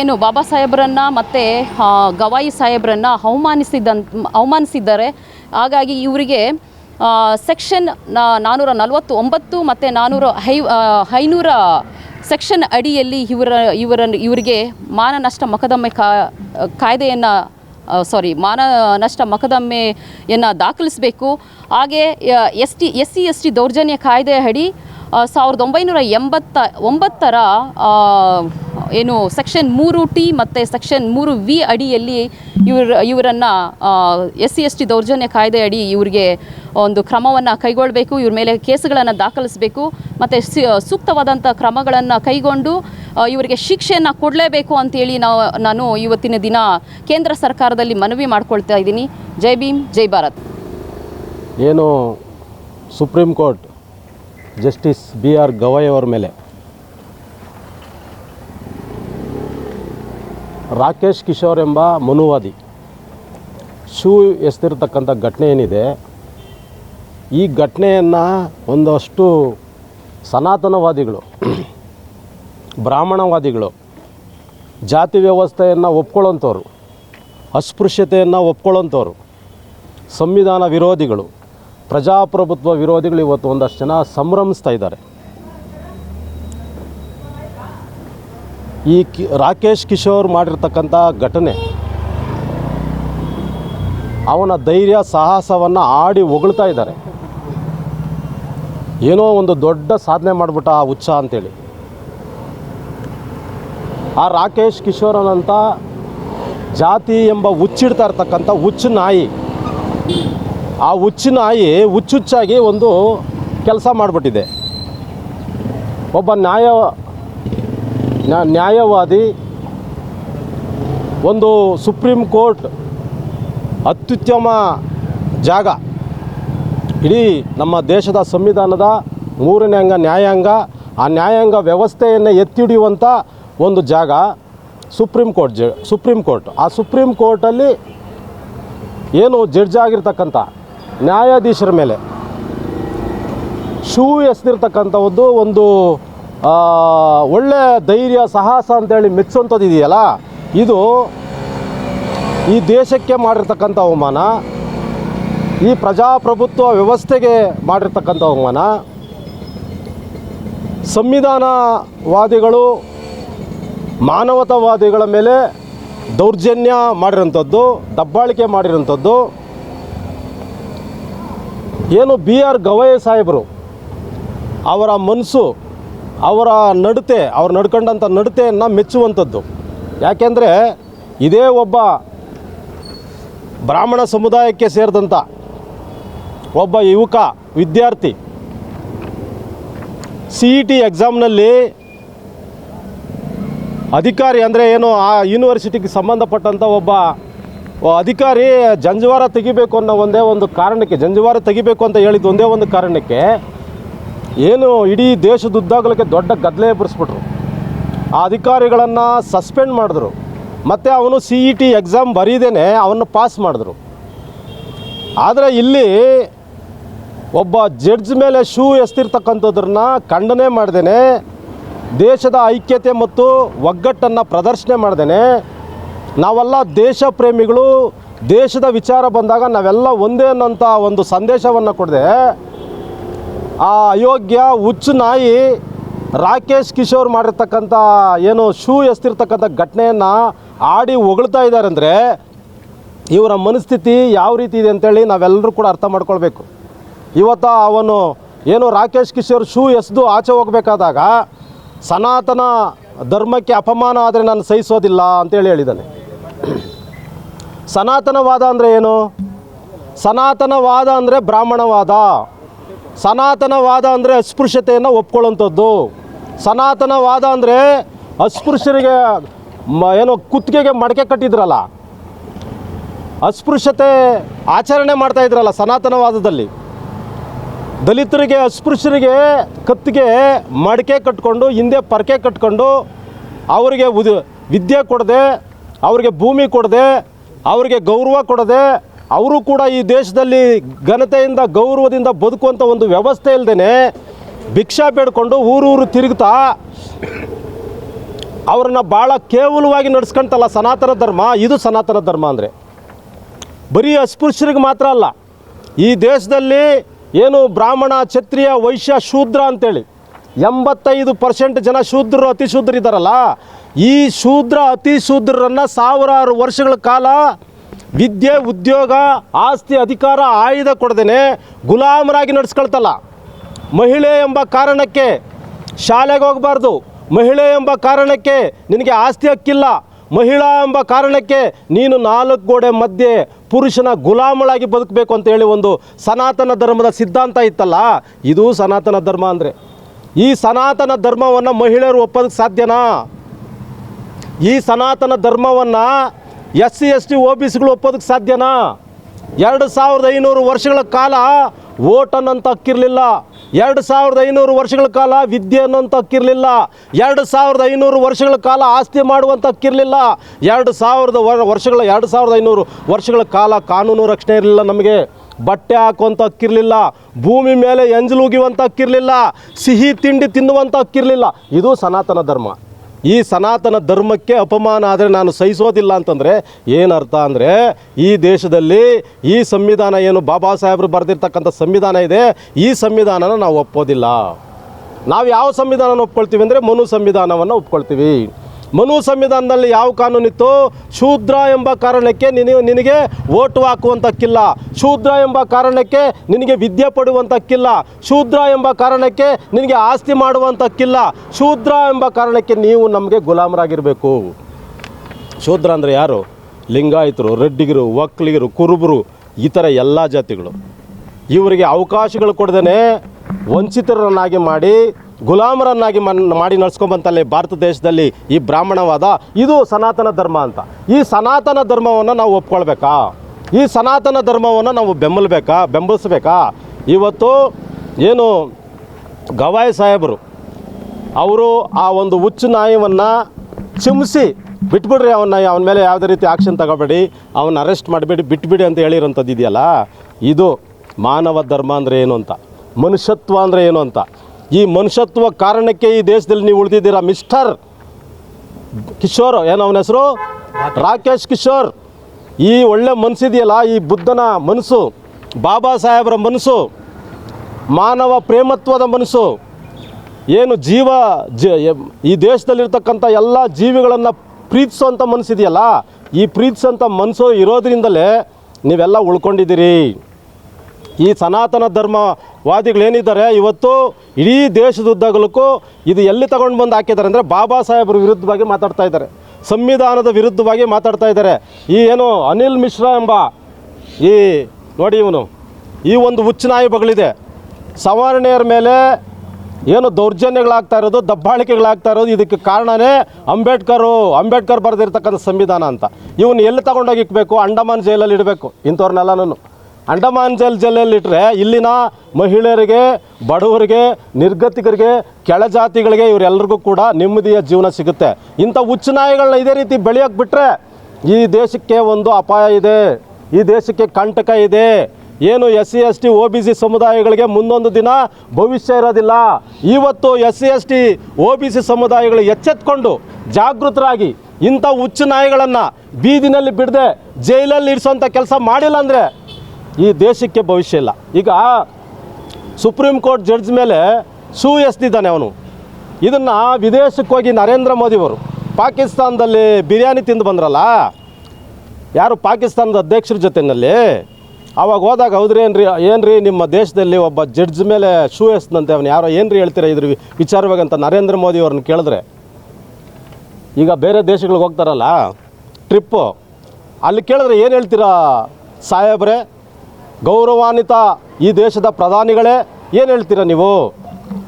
ಏನು ಬಾಬಾ ಸಾಹೇಬ್ರನ್ನ ಮತ್ತು ಗವಾಯಿ ಸಾಹೇಬ್ರನ್ನ ಅವಮಾನಿಸಿದಂತ ಅವಮಾನಿಸಿದ್ದಾರೆ. ಹಾಗಾಗಿ ಇವರಿಗೆ ಸೆಕ್ಷನ್ ನಾನ್ನೂರ ನಲವತ್ತು ಒಂಬತ್ತು ಮತ್ತು ನಾನ್ನೂರ ಐ ಐನೂರ ಸೆಕ್ಷನ್ ಅಡಿಯಲ್ಲಿ ಇವರ, ಇವರನ್ನು, ಇವರಿಗೆ ಮಾನನಷ್ಟ ಮೊಕದ್ದಮೆ ಕಾ, ಕಾಯ್ದೆಯನ್ನು ಸಾರಿ ಮಾನ ನಷ್ಟ ಮೊಕದ್ದಮೆಯನ್ನು ದಾಖಲಿಸಬೇಕು. ಹಾಗೆ, S T, S C, S T ದೌರ್ಜನ್ಯ ಕಾಯ್ದೆ ಅಡಿ ಸಾವಿರದ ಒಂಬೈನೂರ ಎಂಬತ್ತ, ಒಂಬತ್ತರ ಏನು ಸೆಕ್ಷನ್ ಮೂರು ಟಿ ಮತ್ತು ಸೆಕ್ಷನ್ ಮೂರು ವಿ ಅಡಿಯಲ್ಲಿ ಇವ್ರ, ಇವರನ್ನು ಎಸ್ ಸಿ ಎಸ್ ಟಿ ದೌರ್ಜನ್ಯ ಕಾಯ್ದೆ ಅಡಿ ಇವರಿಗೆ ಒಂದು ಕ್ರಮವನ್ನು ಕೈಗೊಳ್ಳಬೇಕು ಇವ್ರ ಮೇಲೆ ಕೇಸುಗಳನ್ನು ದಾಖಲಿಸಬೇಕು, ಮತ್ತು ಸೂಕ್ತವಾದಂಥ ಕ್ರಮಗಳನ್ನು ಕೈಗೊಂಡು ಇವರಿಗೆ ಶಿಕ್ಷೆಯನ್ನು ಕೊಡಲೇಬೇಕು ಅಂತೇಳಿ ನಾವು, ನಾನು ಇವತ್ತಿನ ದಿನ ಕೇಂದ್ರ ಸರ್ಕಾರದಲ್ಲಿ ಮನವಿ ಮಾಡ್ಕೊಳ್ತಾ ಇದ್ದೀನಿ. ಜೈ ಭೀಮ್, ಜೈ ಭಾರತ್. ಏನು, supreme court justice B R Gavai ಅವರ ಮೇಲೆ. ರಾಕೇಶ್ ಕಿಶೋರ್ ಎಂಬ ಮನುವಾದಿ. ಶೂ ಎಸ್ತಿರ್ತಕ್ಕಂಥ ಘಟನೆ ಏನಿದೆ? ಈ ಘಟನೆಯನ್ನು ಒಂದಷ್ಟು ಸನಾತನವಾದಿಗಳು, ಬ್ರಾಹ್ಮಣವಾದಿಗಳು, ಜಾತಿ ವ್ಯವಸ್ಥೆಯನ್ನು ಒಪ್ಕೊಳ್ಳೋಂಥವ್ರು, ಅಸ್ಪೃಶ್ಯತೆಯನ್ನು ಒಪ್ಕೊಳ್ಳೋಂಥವ್ರು, ಸಂವಿಧಾನ ವಿರೋಧಿಗಳು ಪ್ರಜಾಪ್ರಭುತ್ವ ವಿರೋಧಿಗಳು ಇವತ್ತು ಒಂದಷ್ಟು ಜನ ಸಂಭ್ರಮಿಸ್ತಾ ಇದ್ದಾರೆ. ಈ ಕಿ, ರಾಕೇಶ್ ಕಿಶೋರ್ ಮಾಡಿರ್ತಕ್ಕಂಥ ಘಟನೆ, ಅವನ ಧೈರ್ಯ, ಸಾಹಸವನ್ನು ಆಡಿ ಹೊಗಳ್ತಾ ಇದ್ದಾರೆ. ಏನೋ ಒಂದು ದೊಡ್ಡ ಸಾಧನೆ ಮಾಡಿಬಿಟ್ಟ ಆ ಹುಚ್ಚ ಅಂತೇಳಿ. ಆ ರಾಕೇಶ್ ಕಿಶೋರ್ ಅನ್ನಂಥ ಜಾತಿ ಎಂಬ ಹುಚ್ಚಿಡ್ತಾ ಇರ್ತಕ್ಕಂಥ ಹುಚ್ಚು ನಾಯಿ ಆ ಹುಚ್ಚು ನಾಯಿ ಹುಚ್ಚುಚ್ಚಾಗಿ ಒಂದು ಕೆಲಸ ಮಾಡಿಬಿಟ್ಟಿದೆ. ಒಬ್ಬ ನ್ಯಾಯ ನ್ಯಾಯವಾದಿ, ಒಂದು ಸುಪ್ರೀಂ ಕೋರ್ಟ್ ಅತ್ಯುತ್ತಮ ಜಾಗ. ಇಡೀ ನಮ್ಮ ದೇಶದ ಸಂವಿಧಾನದ ಮೂರನೇ ಅಂಗ ನ್ಯಾಯಾಂಗ, ಆ ನ್ಯಾಯಾಂಗ ವ್ಯವಸ್ಥೆಯನ್ನು ಎತ್ತಿ ಹಿಡಿಯುವಂಥ ಒಂದು ಜಾಗ ಸುಪ್ರೀಂ ಕೋರ್ಟ್ ಜ, ಸುಪ್ರೀಂ ಕೋರ್ಟ್. ಆ ಸುಪ್ರೀಂ ಕೋರ್ಟಲ್ಲಿ ಏನು ಜಡ್ಜ್ ಆಗಿರ್ತಕ್ಕಂಥ ನ್ಯಾಯಾಧೀಶರ ಮೇಲೆ ಶೂ ಎಸ್ದಿರ್ತಕ್ಕಂಥವದ್ದು ಒಂದು ಒಳ್ಳೆ ಧೈರ್ಯ, ಸಾಹಸ ಅಂತೇಳಿ ಮೆಚ್ಚುವಂಥದ್ದು ಇದೆಯಲ್ಲ, ಇದು ಈ ದೇಶಕ್ಕೆ ಮಾಡಿರ್ತಕ್ಕಂಥ ಅವಮಾನ, ಈ ಪ್ರಜಾಪ್ರಭುತ್ವ ವ್ಯವಸ್ಥೆಗೆ ಮಾಡಿರ್ತಕ್ಕಂಥ ಅವಮಾನ, ಸಂವಿಧಾನವಾದಿಗಳು, ಮಾನವತಾವಾದಿಗಳ ಮೇಲೆ ದೌರ್ಜನ್ಯ ಮಾಡಿರೋಂಥದ್ದು ದಬ್ಬಾಳಿಕೆ ಮಾಡಿರೋಂಥದ್ದು ಏನು ಬಿ ಆರ್ ಗವಯ್ಯ ಸಾಹೇಬರು, ಅವರ ಮನಸ್ಸು ಅವರ ನಡತೆ, ಅವ್ರು ನಡ್ಕೊಂಡಂಥ ನಡತೆಯನ್ನು ಮೆಚ್ಚುವಂಥದ್ದು. ಯಾಕೆಂದರೆ ಇದೇ ಒಬ್ಬ ಬ್ರಾಹ್ಮಣ ಸಮುದಾಯಕ್ಕೆ ಸೇರಿದಂಥ ಒಬ್ಬ ಯುವಕ ವಿದ್ಯಾರ್ಥಿ ಸಿ ಇ ಟಿ ಎಕ್ಸಾಮ್ನಲ್ಲಿ ಅಧಿಕಾರಿ ಅಂದರೆ ಏನು ಆ ಯೂನಿವರ್ಸಿಟಿಗೆ ಸಂಬಂಧಪಟ್ಟಂಥ ಒಬ್ಬ ಅಧಿಕಾರಿ ಜಂಜವಾರ ತೆಗಿಬೇಕು ಅನ್ನೋ ಒಂದೇ ಒಂದು ಕಾರಣಕ್ಕೆ, ಜಂಜವಾರ ತೆಗಿಬೇಕು ಅಂತ ಹೇಳಿದ್ದು ಒಂದೇ ಒಂದು ಕಾರಣಕ್ಕೆ ಏನು ಇಡೀ ದೇಶದುದ್ದಾಗಲಕ್ಕೆ ದೊಡ್ಡ ಗದ್ದಲೆ ಎಬ್ಬರಿಸ್ಬಿಟ್ರು ಆ ಅಧಿಕಾರಿಗಳನ್ನು ಸಸ್ಪೆಂಡ್ ಮಾಡಿದ್ರು. ಮತ್ತು ಅವನು ಸಿ ಇ ಟಿ ಎಕ್ಸಾಮ್ ಬರೀದೇನೆ ಅವನ್ನು ಪಾಸ್ ಮಾಡಿದ್ರು. ಆದರೆ ಇಲ್ಲಿ ಒಬ್ಬ ಜಡ್ಜ್ ಮೇಲೆ ಶೂ ಎಸ್ತಿರ್ತಕ್ಕಂಥದ್ರನ್ನ ಖಂಡನೆ ಮಾಡ್ದೇನೆ, ದೇಶದ ಐಕ್ಯತೆ ಮತ್ತು ಒಗ್ಗಟ್ಟನ್ನು ಪ್ರದರ್ಶನೆ ಮಾಡ್ದೇನೆ ನಾವೆಲ್ಲ ದೇಶ ಪ್ರೇಮಿಗಳು ದೇಶದ ವಿಚಾರ ಬಂದಾಗ ನಾವೆಲ್ಲ ಒಂದೇ ಅನ್ನೋಂಥ ಒಂದು ಸಂದೇಶವನ್ನು ಕೊಡದೆ. ಆ ಅಯೋಗ್ಯ, ಹುಚ್ಚು ನಾಯಿ ರಾಕೇಶ್ ಕಿಶೋರ್ ಮಾಡಿರ್ತಕ್ಕಂಥ ಏನು ಶೂ ಎಸ್ತಿರ್ತಕ್ಕಂಥ ಘಟನೆಯನ್ನು ಆಡಿ ಹೊಗಳ್ತಾ ಇದ್ದಾರೆ ಅಂದರೆ ಇವರ ಮನಸ್ಥಿತಿ ಯಾವ ರೀತಿ ಇದೆ ಅಂತೇಳಿ ನಾವೆಲ್ಲರೂ ಕೂಡ ಅರ್ಥ ಮಾಡ್ಕೊಳ್ಬೇಕು. ಇವತ್ತು ಅವನು ಏನು ರಾಕೇಶ್ ಕಿಶೋರ್ ಶೂ ಎಸ್ದು ಆಚೆ ಹೋಗಬೇಕಾದಾಗ ಸನಾತನ ಧರ್ಮಕ್ಕೆ ಅಪಮಾನ ಆದರೆ ನಾನು ಸಹಿಸೋದಿಲ್ಲ ಅಂತೇಳಿ ಹೇಳಿದ್ದಾನೆ. ಸನಾತನವಾದ ಅಂದರೆ ಏನು? ಸನಾತನವಾದ ಅಂದರೆ ಬ್ರಾಹ್ಮಣವಾದ. ಸನಾತನವಾದ ಅಂದರೆ ಅಸ್ಪೃಶ್ಯತೆಯನ್ನು ಒಪ್ಕೊಳ್ಳೋಂಥದ್ದು ಸನಾತನವಾದ ಅಂದರೆ ಅಸ್ಪೃಶ್ಯರಿಗೆ ಮ, ಏನೋ ಕುತ್ತಿಗೆಗೆ ಮಡಕೆ ಕಟ್ಟಿದ್ರಲ್ಲ. ಅಸ್ಪೃಶ್ಯತೆ ಆಚರಣೆ ಮಾಡ್ತಾ ಇದ್ರಲ್ಲ ಸನಾತನವಾದದಲ್ಲಿ. ದಲಿತರಿಗೆ, ಅಸ್ಪೃಶ್ಯರಿಗೆ ಕತ್ತಿಗೆ ಮಡಕೆ ಕಟ್ಕೊಂಡು, ಹಿಂದೆ ಪರಕೆ ಕಟ್ಕೊಂಡು, ಅವರಿಗೆ ಉದ, ವಿದ್ಯೆ ಕೊಡದೆ ಅವರಿಗೆ ಭೂಮಿ ಕೊಡದೆ, ಅವರಿಗೆ ಗೌರವ ಕೊಡದೆ, ಅವರು ಕೂಡ ಈ ದೇಶದಲ್ಲಿ ಘನತೆಯಿಂದ, ಗೌರವದಿಂದ ಬದುಕುವಂಥ ಒಂದು ವ್ಯವಸ್ಥೆ ಇಲ್ಲದೇ ಭಿಕ್ಷಾ ಬೇಡ್ಕೊಂಡು ಊರೂರು ತಿರುಗ್ತಾ ಅವ್ರನ್ನ ಭಾಳ ಕೇವಲವಾಗಿ ನಡೆಸ್ಕೊಂತಲ್ಲ ಸನಾತನ ಧರ್ಮ. ಇದು ಸನಾತನ ಧರ್ಮ ಅಂದರೆ. ಬರೀ ಅಸ್ಪೃಶ್ಯರಿಗೆ ಮಾತ್ರ ಅಲ್ಲ, ಈ ದೇಶದಲ್ಲಿ ಏನು ಬ್ರಾಹ್ಮಣ, ಕ್ಷತ್ರಿಯ, ವೈಶ್ಯ, ಶೂದ್ರ ಅಂತೇಳಿ ಎಂಬತ್ತೈದು ಪರ್ಸೆಂಟ್ ಜನ ಶೂದ್ರರು ಅತಿ ಶೂದ್ರ ಇದ್ದಾರಲ್ಲ ಈ ಶೂದ್ರ, ಅತಿ ಶೂದ್ರರನ್ನು ಸಾವಿರಾರು ವರ್ಷಗಳ ಕಾಲ ವಿದ್ಯೆ, ಉದ್ಯೋಗ, ಆಸ್ತಿ, ಅಧಿಕಾರ, ಆಯುಧ ಕೊಡದೇನೆ ಗುಲಾಮರಾಗಿ ನಡೆಸ್ಕೊಳ್ತಲ್ಲ. ಮಹಿಳೆ ಎಂಬ ಕಾರಣಕ್ಕೆ ಶಾಲೆಗೆ ಹೋಗಬಾರ್ದು. ಮಹಿಳೆ ಎಂಬ ಕಾರಣಕ್ಕೆ ನಿನಗೆ ಆಸ್ತಿ ಹಕ್ಕಿಲ್ಲ. ಮಹಿಳಾ ಎಂಬ ಕಾರಣಕ್ಕೆ ನೀನು ನಾಲ್ಕು ಗೋಡೆ ಮಧ್ಯೆ ಪುರುಷನ ಗುಲಾಮಳಾಗಿ ಬದುಕಬೇಕು ಅಂತ ಹೇಳಿ ಒಂದು ಸನಾತನ ಧರ್ಮದ ಸಿದ್ಧಾಂತ ಇತ್ತಲ್ಲ, ಇದು ಸನಾತನ ಧರ್ಮ ಅಂದರೆ. ಈ ಸನಾತನ ಧರ್ಮವನ್ನು ಮಹಿಳೆಯರು ಒಪ್ಪೋದಕ್ಕೆ ಸಾಧ್ಯನಾ? ಈ ಸನಾತನ ಧರ್ಮವನ್ನು S C S T O B ಸಿಗಳು ಒಪ್ಪೋದಕ್ಕೆ ಸಾಧ್ಯನಾ? ಎರಡು ಸಾವಿರದ ಐನೂರು ವರ್ಷಗಳ ಕಾಲ ಓಟ್ ಅನ್ನೋಂಥ ಹಕ್ಕಿರಲಿಲ್ಲ ಎರಡು ಸಾವಿರದ ಐನೂರು ವರ್ಷಗಳ ಕಾಲ ವಿದ್ಯೆ ಅನ್ನೋಂಥ ಹಕ್ಕಿರಲಿಲ್ಲ ಎರಡು ಸಾವಿರದ ಐನೂರು ವರ್ಷಗಳ ಕಾಲ ಆಸ್ತಿ ಮಾಡುವಂಥ ಹಕ್ಕಿರಲಿಲ್ಲ ಎರಡು ಸಾವಿರದ ವರ್- ವರ್ಷಗಳ, ಎರಡು ಸಾವಿರದ ಐನೂರು ವರ್ಷಗಳ ಕಾಲ ಕಾನೂನು ರಕ್ಷಣೆ ಇರಲಿಲ್ಲ ನಮಗೆ. ಬಟ್ಟೆ ಹಾಕುವಂಥ ಹಕ್ಕಿರಲಿಲ್ಲ ಭೂಮಿ ಮೇಲೆ ಎಂಜಲುಗಿವಂಥ ಹಕ್ಕಿರಲಿಲ್ಲ ಸಿಹಿ ತಿಂಡಿ ತಿನ್ನುವಂಥ ಹಕ್ಕಿರಲಿಲ್ಲ ಇದು ಸನಾತನ ಧರ್ಮ. ಈ ಸನಾತನ ಧರ್ಮಕ್ಕೆ ಅಪಮಾನ ಆದರೆ ನಾನು ಸಹಿಸೋದಿಲ್ಲ ಅಂತಂದರೆ ಏನರ್ಥ ಅಂದರೆ ಈ ದೇಶದಲ್ಲಿ ಈ ಸಂವಿಧಾನ ಏನು ಬಾಬಾ ಸಾಹೇಬರು ಬರೆದಿರ್ತಕ್ಕಂಥ ಸಂವಿಧಾನ ಇದೆ, ಈ ಸಂವಿಧಾನನ ನಾವು ಒಪ್ಪೋದಿಲ್ಲ. ನಾವು ಯಾವ ಸಂವಿಧಾನನ ಒಪ್ಕೊಳ್ತೀವಿ ಅಂದರೆ ಮನು ಸಂವಿಧಾನವನ್ನು ಒಪ್ಕೊಳ್ತೀವಿ. ಮನು ಸಂವಿಧಾನದಲ್ಲಿ ಯಾವ ಕಾನೂನಿತ್ತು? ಶೂದ್ರ ಎಂಬ ಕಾರಣಕ್ಕೆ ನಿನಗೆ ನಿನಗೆ ಓಟು ಹಾಕುವಂತಕ್ಕಿಲ್ಲ. ಶೂದ್ರ ಎಂಬ ಕಾರಣಕ್ಕೆ ನಿನಗೆ ವಿದ್ಯೆ ಪಡುವಂತಕ್ಕಿಲ್ಲ. ಶೂದ್ರ ಎಂಬ ಕಾರಣಕ್ಕೆ ನಿನಗೆ ಆಸ್ತಿ ಮಾಡುವಂತಕ್ಕಿಲ್ಲ. ಶೂದ್ರ ಎಂಬ ಕಾರಣಕ್ಕೆ ನೀವು ನಮಗೆ ಗುಲಾಮರಾಗಿರಬೇಕು. ಶೂದ್ರ ಅಂದರೆ ಯಾರು? ಲಿಂಗಾಯತರು, ರೆಡ್ಡಿಗರು ಒಕ್ಕಲಿಗರು ಕುರುಬರು, ಈ ಥರ ಎಲ್ಲ ಜಾತಿಗಳು. ಇವರಿಗೆ ಅವಕಾಶಗಳು ಕೊಡದೇ ವಂಚಿತರನ್ನಾಗಿ ಮಾಡಿ ಗುಲಾಮರನ್ನಾಗಿ ಮನ್, ಮಾಡಿ ನಡ್ಸ್ಕೊಂಬಂತಲ್ಲಿ ಭಾರತ ದೇಶದಲ್ಲಿ ಈ ಬ್ರಾಹ್ಮಣವಾದ ಇದು ಸನಾತನ ಧರ್ಮ ಅಂತ. ಈ ಸನಾತನ ಧರ್ಮವನ್ನು ನಾವು ಒಪ್ಕೊಳ್ಬೇಕಾ? ಈ ಸನಾತನ ಧರ್ಮವನ್ನು ನಾವು ಬೆಂಬಲಬೇಕಾ? ಬೆಂಬಲಿಸ್ಬೇಕಾ? ಇವತ್ತು ಏನು ಗವಾಯಿ ಸಾಹೇಬರು ಅವರು ಆ ಒಂದು ಹುಚ್ಚು ನಾಯಿವನ್ನು ಚಿಮ್ಮಿಸಿ ಬಿಟ್ಬಿಡ್ರಿ ಅವನ್ನ, ಅವನ ಮೇಲೆ ಯಾವುದೇ ರೀತಿ ಆಕ್ಷನ್ ತಗೋಬೇಡಿ, ಅವನ್ನ ಅರೆಸ್ಟ್ ಮಾಡಿಬಿಡಿ, ಬಿಟ್ಬಿಡಿ ಅಂತ ಹೇಳಿರೋಂಥದ್ದು ಇದೆಯಲ್ಲ? ಇದು ಮಾನವ ಧರ್ಮ ಅಂದರೆ ಏನು ಅಂತ? ಮನುಷ್ಯತ್ವ ಅಂದರೆ ಏನು ಅಂತ? ಈ ಮನುಷ್ಯತ್ವ ಕಾರಣಕ್ಕೆ ಈ ದೇಶದಲ್ಲಿ ನೀವು ಉಳಿದಿದ್ದೀರಾ? ಮಿಸ್ಟರ್ ಕಿಶೋರ್, ಏನು ಅವನ ಹೆಸರು? ರಾಕೇಶ್ ಕಿಶೋರ್. ಈ ಒಳ್ಳೆ ಮನಸ್ಸಿದೆಯಲ್ಲ ಈ ಬುದ್ಧನ ಮನಸ್ಸು, ಬಾಬಾ ಸಾಹೇಬರ ಮನಸ್ಸು, ಮಾನವ ಪ್ರೇಮತ್ವದ ಮನಸ್ಸು, ಏನು ಜೀವ ಜ, ಈ ದೇಶದಲ್ಲಿರ್ತಕ್ಕಂಥ ಎಲ್ಲ ಜೀವಿಗಳನ್ನು ಪ್ರೀತಿಸೋಂಥ ಮನಸ್ಸಿದೆಯಲ್ಲ, ಈ ಪ್ರೀತಿಸೋಂಥ ಮನಸ್ಸು ಇರೋದ್ರಿಂದಲೇ ನೀವೆಲ್ಲ ಉಳ್ಕೊಂಡಿದ್ದೀರಿ. ಈ ಸನಾತನ ಧರ್ಮವಾದಿಗಳೇನಿದ್ದಾರೆ, ಇವತ್ತು ಇಡೀ ದೇಶದುದ್ದಗಲಕ್ಕೂ ಇದು ಎಲ್ಲಿ ತಗೊಂಡು ಬಂದು ಹಾಕಿದ್ದಾರೆ ಅಂದರೆ ಬಾಬಾ ಸಾಹೇಬ್ರ ವಿರುದ್ಧವಾಗಿ ಮಾತಾಡ್ತಾ ಇದ್ದಾರೆ. ಸಂವಿಧಾನದ ವಿರುದ್ಧವಾಗಿ ಮಾತಾಡ್ತಾ ಇದ್ದಾರೆ. ಈ ಏನು ಅನಿಲ್ ಮಿಶ್ರಾ ಎಂಬ ಈ ನೋಡಿ ಇವನು, ಈ ಒಂದು ಹುಚ್ಚು ನಾಯಿ ಬಗಳಿದೆ ಸವರ್ಣೀಯರ ಮೇಲೆ ಏನು ದೌರ್ಜನ್ಯಗಳಾಗ್ತಾ ಇರೋದು, ದಬ್ಬಾಳಿಕೆಗಳಾಗ್ತಾ ಇರೋದು, ಇದಕ್ಕೆ ಕಾರಣನೇ ಅಂಬೇಡ್ಕರು, ಅಂಬೇಡ್ಕರ್ ಬರೆದಿರ್ತಕ್ಕಂಥ ಸಂವಿಧಾನ ಅಂತ. ಇವನು ಎಲ್ಲಿ ತಗೊಂಡೋಗಿ ಇಕ್ಕಬೇಕು ಅಂಡಮಾನ್ ಜೈಲಲ್ಲಿ ಇಡಬೇಕು ಇಂಥವ್ರನ್ನೆಲ್ಲನೂ. ಅಂಡಮಾನ್ ಜಲ್ ಜಿಲ್ಲೆಯಲ್ಲಿಟ್ಟರೆ ಇಲ್ಲಿನ ಮಹಿಳೆಯರಿಗೆ, ಬಡವರಿಗೆ, ನಿರ್ಗತಿಕರಿಗೆ, ಕೆಳಜಾತಿಗಳಿಗೆ ಇವರೆಲ್ಲರಿಗೂ ಕೂಡ ನೆಮ್ಮದಿಯ ಜೀವನ ಸಿಗುತ್ತೆ. ಇಂಥ ಹುಚ್ಚು ನಾಯಿಗಳನ್ನ ಇದೇ ರೀತಿ ಬೆಳೆಯೋಕೆ ಬಿಟ್ಟರೆ ಈ ದೇಶಕ್ಕೆ ಒಂದು ಅಪಾಯ ಇದೆ. ಈ ದೇಶಕ್ಕೆ ಕಂಟಕ ಇದೆ. ಏನು S C S T O B C ಸಮುದಾಯಗಳಿಗೆ ಮುಂದೊಂದು ದಿನ ಭವಿಷ್ಯ ಇರೋದಿಲ್ಲ. ಇವತ್ತು S C S T O B C ಸಮುದಾಯಗಳು ಎಚ್ಚೆತ್ಕೊಂಡು ಜಾಗೃತರಾಗಿ ಇಂಥ ಹುಚ್ಚು ನಾಯಿಗಳನ್ನು ಬೀದಿನಲ್ಲಿ ಬಿಡದೆ ಜೈಲಲ್ಲಿ ಇರಿಸೋಂಥ ಕೆಲಸ ಮಾಡಿಲ್ಲ ಅಂದರೆ ಈ ದೇಶಕ್ಕೆ ಭವಿಷ್ಯ ಇಲ್ಲ. ಈಗ ಸುಪ್ರೀಂ ಕೋರ್ಟ್ ಜಡ್ಜ್ ಮೇಲೆ ಶೂ ಎಸ್ದಿದ್ದಾನೆ ಅವನು. ಇದನ್ನು ವಿದೇಶಕ್ಕೆ ಹೋಗಿ ನರೇಂದ್ರ ಮೋದಿಯವರು ಪಾಕಿಸ್ತಾನದಲ್ಲಿ ಬಿರಿಯಾನಿ ತಿಂದು ಬಂದ್ರಲ್ಲ? ಯಾರು ಪಾಕಿಸ್ತಾನದ ಅಧ್ಯಕ್ಷರ ಜೊತೆಯಲ್ಲಿ ಅವಾಗ ಹೋದಾಗ ಹೌದ್ರಿ ಏನ್ರಿ ನಿಮ್ಮ ದೇಶದಲ್ಲಿ ಒಬ್ಬ ಜಡ್ಜ್ ಮೇಲೆ ಶೂ ಎಸ್ದಂತೆ ಅವನು. ಯಾರೋ ಏನ್ರಿ ಹೇಳ್ತೀರಾ ಇದ್ರ ವಿಚಾರವಾಗಂತ ನರೇಂದ್ರ ಮೋದಿ ಅವ್ರನ್ನ ಕೇಳಿದ್ರೆ. ಈಗ ಬೇರೆ ದೇಶಗಳಿಗೆ ಹೋಗ್ತಾರಲ್ಲ? ಟ್ರಿಪ್ಪು ಅಲ್ಲಿ ಕೇಳಿದ್ರೆ ಏನು ಹೇಳ್ತೀರಾ ಸಾಹೇಬ್ರೆ? ಗೌರವಾನ್ವಿತ ಈ ದೇಶದ ಪ್ರಧಾನಿಗಳೇ, ಏನು ಹೇಳ್ತೀರಾ ನೀವು?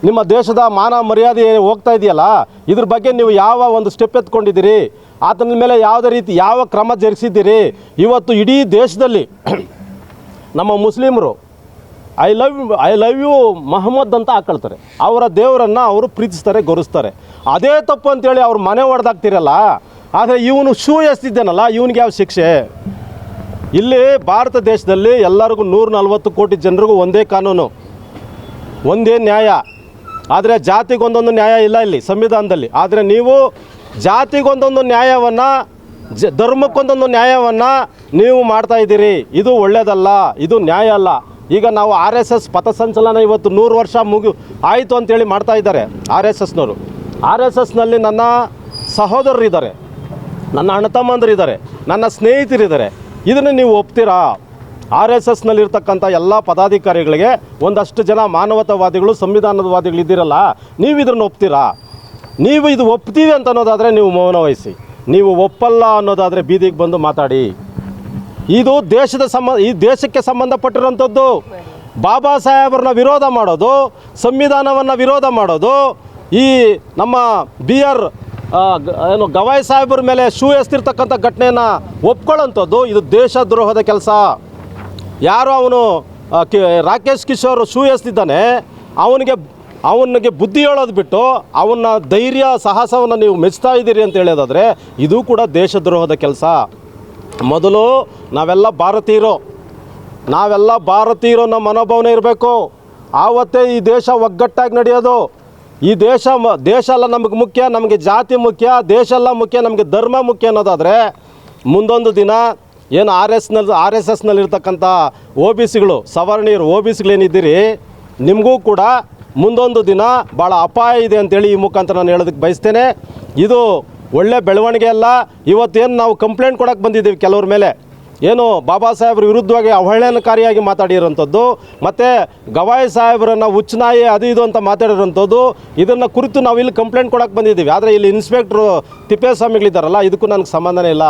ನಿಮ್ಮ ದೇಶದ ಮಾನ ಮರ್ಯಾದೆ ಹೋಗ್ತಾ ಇದೆಯಲ್ಲ, ಇದ್ರ ಬಗ್ಗೆ ನೀವು ಯಾವ ಒಂದು ಸ್ಟೆಪ್ ಎತ್ಕೊಂಡಿದ್ದೀರಿ? ಆತನ ಮೇಲೆ ಯಾವುದೇ ರೀತಿ, ಯಾವ ಕ್ರಮ ಜರುಗಿಸಿದ್ದೀರಿ? ಇವತ್ತು ಇಡೀ ದೇಶದಲ್ಲಿ ನಮ್ಮ ಮುಸ್ಲಿಮರು I love I love you Mohammed ಅಂತ ಹಾಕೊಳ್ತಾರೆ. ಅವರ ದೇವರನ್ನು ಅವರು ಪ್ರೀತಿಸ್ತಾರೆ, ಗೌರವಿಸ್ತಾರೆ. ಅದೇ ತಪ್ಪು ಅಂತೇಳಿ ಅವ್ರ ಮನೆ ಹೊಡೆದಾಗ್ತಿರಲ್ಲ ಆದರೆ ಇವನು ಶೂ ಎಸ್ತಿದ್ದೇನಲ್ಲ, ಇವನಿಗೆ ಯಾವ ಶಿಕ್ಷೆ? ಇಲ್ಲಿ ಭಾರತ ದೇಶದಲ್ಲಿ ಎಲ್ಲರಿಗೂ ನೂರ ನಲ್ವತ್ತು ಕೋಟಿ ಜನರಿಗೂ ಒಂದೇ ಕಾನೂನು, ಒಂದೇ ನ್ಯಾಯ. ಆದರೆ ಜಾತಿಗೊಂದೊಂದು ನ್ಯಾಯ ಇಲ್ಲ ಇಲ್ಲಿ ಸಂವಿಧಾನದಲ್ಲಿ. ಆದರೆ ನೀವು ಜಾತಿಗೊಂದೊಂದು ನ್ಯಾಯವನ್ನು, ಜ, ಧರ್ಮಕ್ಕೊಂದೊಂದು ನ್ಯಾಯವನ್ನು ನೀವು ಮಾಡ್ತಾ ಇದ್ದೀರಿ. ಇದು ಒಳ್ಳೆಯದಲ್ಲ ಇದು ನ್ಯಾಯ ಅಲ್ಲ. ಈಗ ನಾವು ಆರ್ ಎಸ್ ಎಸ್ ಪಥಸಂಚಲನ ಇವತ್ತು ನೂರು ವರ್ಷ ಮುಗಿ, ಆಯಿತು ಅಂತೇಳಿ ಮಾಡ್ತಾ ಇದ್ದಾರೆ ಆರ್ ಎಸ್ ಎಸ್ನವರು. ಆರ್ ಎಸ್ ಎಸ್ನಲ್ಲಿ ನನ್ನ ಸಹೋದರರಿದ್ದಾರೆ, ನನ್ನ ಅಣ್ಣ ತಮ್ಮಂದರಿದ್ದಾರೆ, ನನ್ನ ಸ್ನೇಹಿತರಿದ್ದಾರೆ. ಇದನ್ನು ನೀವು ಒಪ್ತೀರಾ? ಆರ್ ಎಸ್ ಎಸ್ನಲ್ಲಿರ್ತಕ್ಕಂಥ ಎಲ್ಲ ಪದಾಧಿಕಾರಿಗಳಿಗೆ ಒಂದಷ್ಟು ಜನ ಮಾನವತಾವಾದಿಗಳು ಸಂವಿಧಾನದವಾದಿಗಳು ಇದ್ದೀರಲ್ಲ, ನೀವು ಇದನ್ನು ಒಪ್ತೀರಾ? ನೀವು ಇದು ಒಪ್ತೀವಿ ಅಂತ ಅನ್ನೋದಾದರೆ ನೀವು ಮೌನ ವಹಿಸಿ. ನೀವು ಒಪ್ಪಲ್ಲ ಅನ್ನೋದಾದರೆ ಬೀದಿಗೆ ಬಂದು ಮಾತಾಡಿ. ಇದು ದೇಶದ ಸಂಬಂಧ ಈ ದೇಶಕ್ಕೆ ಸಂಬಂಧಪಟ್ಟಿರೋಂಥದ್ದು ಬಾಬಾ ಸಾಹೇಬ್ರನ್ನ ವಿರೋಧ ಮಾಡೋದು, ಸಂವಿಧಾನವನ್ನು ವಿರೋಧ ಮಾಡೋದು, ಈ ನಮ್ಮ ಬಿ ಆರ್ ಏನು ಗವಾಯ್ ಸಾಹೇಬ್ರ ಮೇಲೆ ಶೂ ಎಸ್ತಿರ್ತಕ್ಕಂಥ ಘಟನೆಯನ್ನು ಒಪ್ಕೊಳ್ಳೋಂಥದ್ದು ಇದು ದೇಶದ್ರೋಹದ ಕೆಲಸ. ಯಾರು ಅವನು ಕಿ, ರಾಕೇಶ್ ಕಿಶೋರ್ ಶೂ ಎಸ್ತಿದ್ದಾನೆ, ಅವನಿಗೆ ಅವನಿಗೆ ಬುದ್ಧಿ ಹೇಳೋದು ಬಿಟ್ಟು ಅವನ ಧೈರ್ಯ, ಸಾಹಸವನ್ನು ನೀವು ಮೆಚ್ತಾ ಇದ್ದೀರಿ ಅಂತ ಹೇಳೋದಾದರೆ ಇದು ಕೂಡ ದೇಶದ್ರೋಹದ ಕೆಲಸ. ಮೊದಲು ನಾವೆಲ್ಲ ಭಾರತೀಯರು ನಾವೆಲ್ಲ ಭಾರತೀಯರು, ನಮ್ಮ ಮನೋಭಾವನೆ ಇರಬೇಕು. ಆವತ್ತೇ ಈ ದೇಶ ಒಗ್ಗಟ್ಟಾಗಿ ನಡೆಯೋದು. ಈ ದೇಶ ದೇಶ ಎಲ್ಲ ನಮಗೆ ಮುಖ್ಯ, ನಮಗೆ ಜಾತಿ ಮುಖ್ಯ, ದೇಶ ಎಲ್ಲ ಮುಖ್ಯ, ನಮಗೆ ಧರ್ಮ ಮುಖ್ಯ ಅನ್ನೋದಾದರೆ ಮುಂದೊಂದು ದಿನ ಏನು ಆರ್ ಎಸ್ನಲ್ಲಿ ಆರ್ ಎಸ್ ಎಸ್ನಲ್ಲಿರ್ತಕ್ಕಂಥ ಓ ಬಿ ಸಿಗಳು ಸವರ್ಣೀಯರು ಓ ಬಿ ಸಿಗಳೇನಿದ್ದೀರಿ ನಿಮಗೂ ಕೂಡ ಮುಂದೊಂದು ದಿನ ಭಾಳ ಅಪಾಯ ಇದೆ ಅಂತೇಳಿ ಈ ಮುಖಾಂತರ ನಾನು ಹೇಳೋದಕ್ಕೆ ಬಯಸ್ತೇನೆ. ಇದು ಒಳ್ಳೆ ಬೆಳವಣಿಗೆ ಅಲ್ಲ. ಇವತ್ತೇನು ನಾವು ಕಂಪ್ಲೇಂಟ್ ಕೊಡೋಕ್ಕೆ ಬಂದಿದ್ದೀವಿ ಕೆಲವ್ರ ಮೇಲೆ. ಏನು ಬಾಬಾ ಸಾಹೇಬ್ರ ವಿರುದ್ಧವಾಗಿ ಅವಹೇಳನಕಾರಿಯಾಗಿ ಮಾತಾಡಿರೋಂಥದ್ದು ಮತ್ತು ಗವಾಯಿ ಸಾಹೇಬ್ರನ್ನ ಹುಚ್ಚನಾಯಿ ಅದು ಇದು ಅಂತ ಮಾತಾಡಿರೋಂಥದ್ದು ಇದನ್ನು ಕುರಿತು ನಾವು ಇಲ್ಲಿ ಕಂಪ್ಲೇಂಟ್ ಕೊಡಕ್ಕೆ ಬಂದಿದ್ದೀವಿ. ಆದರೆ ಇಲ್ಲಿ ಇನ್ಸ್ಪೆಕ್ಟ್ರು ತಿಪ್ಪೇಸ್ವಾಮಿಗಳಿದ್ದಾರಲ್ಲ, ಇದಕ್ಕೂ ನನಗೆ ಸಂಬಂಧನೇ ಇಲ್ಲ.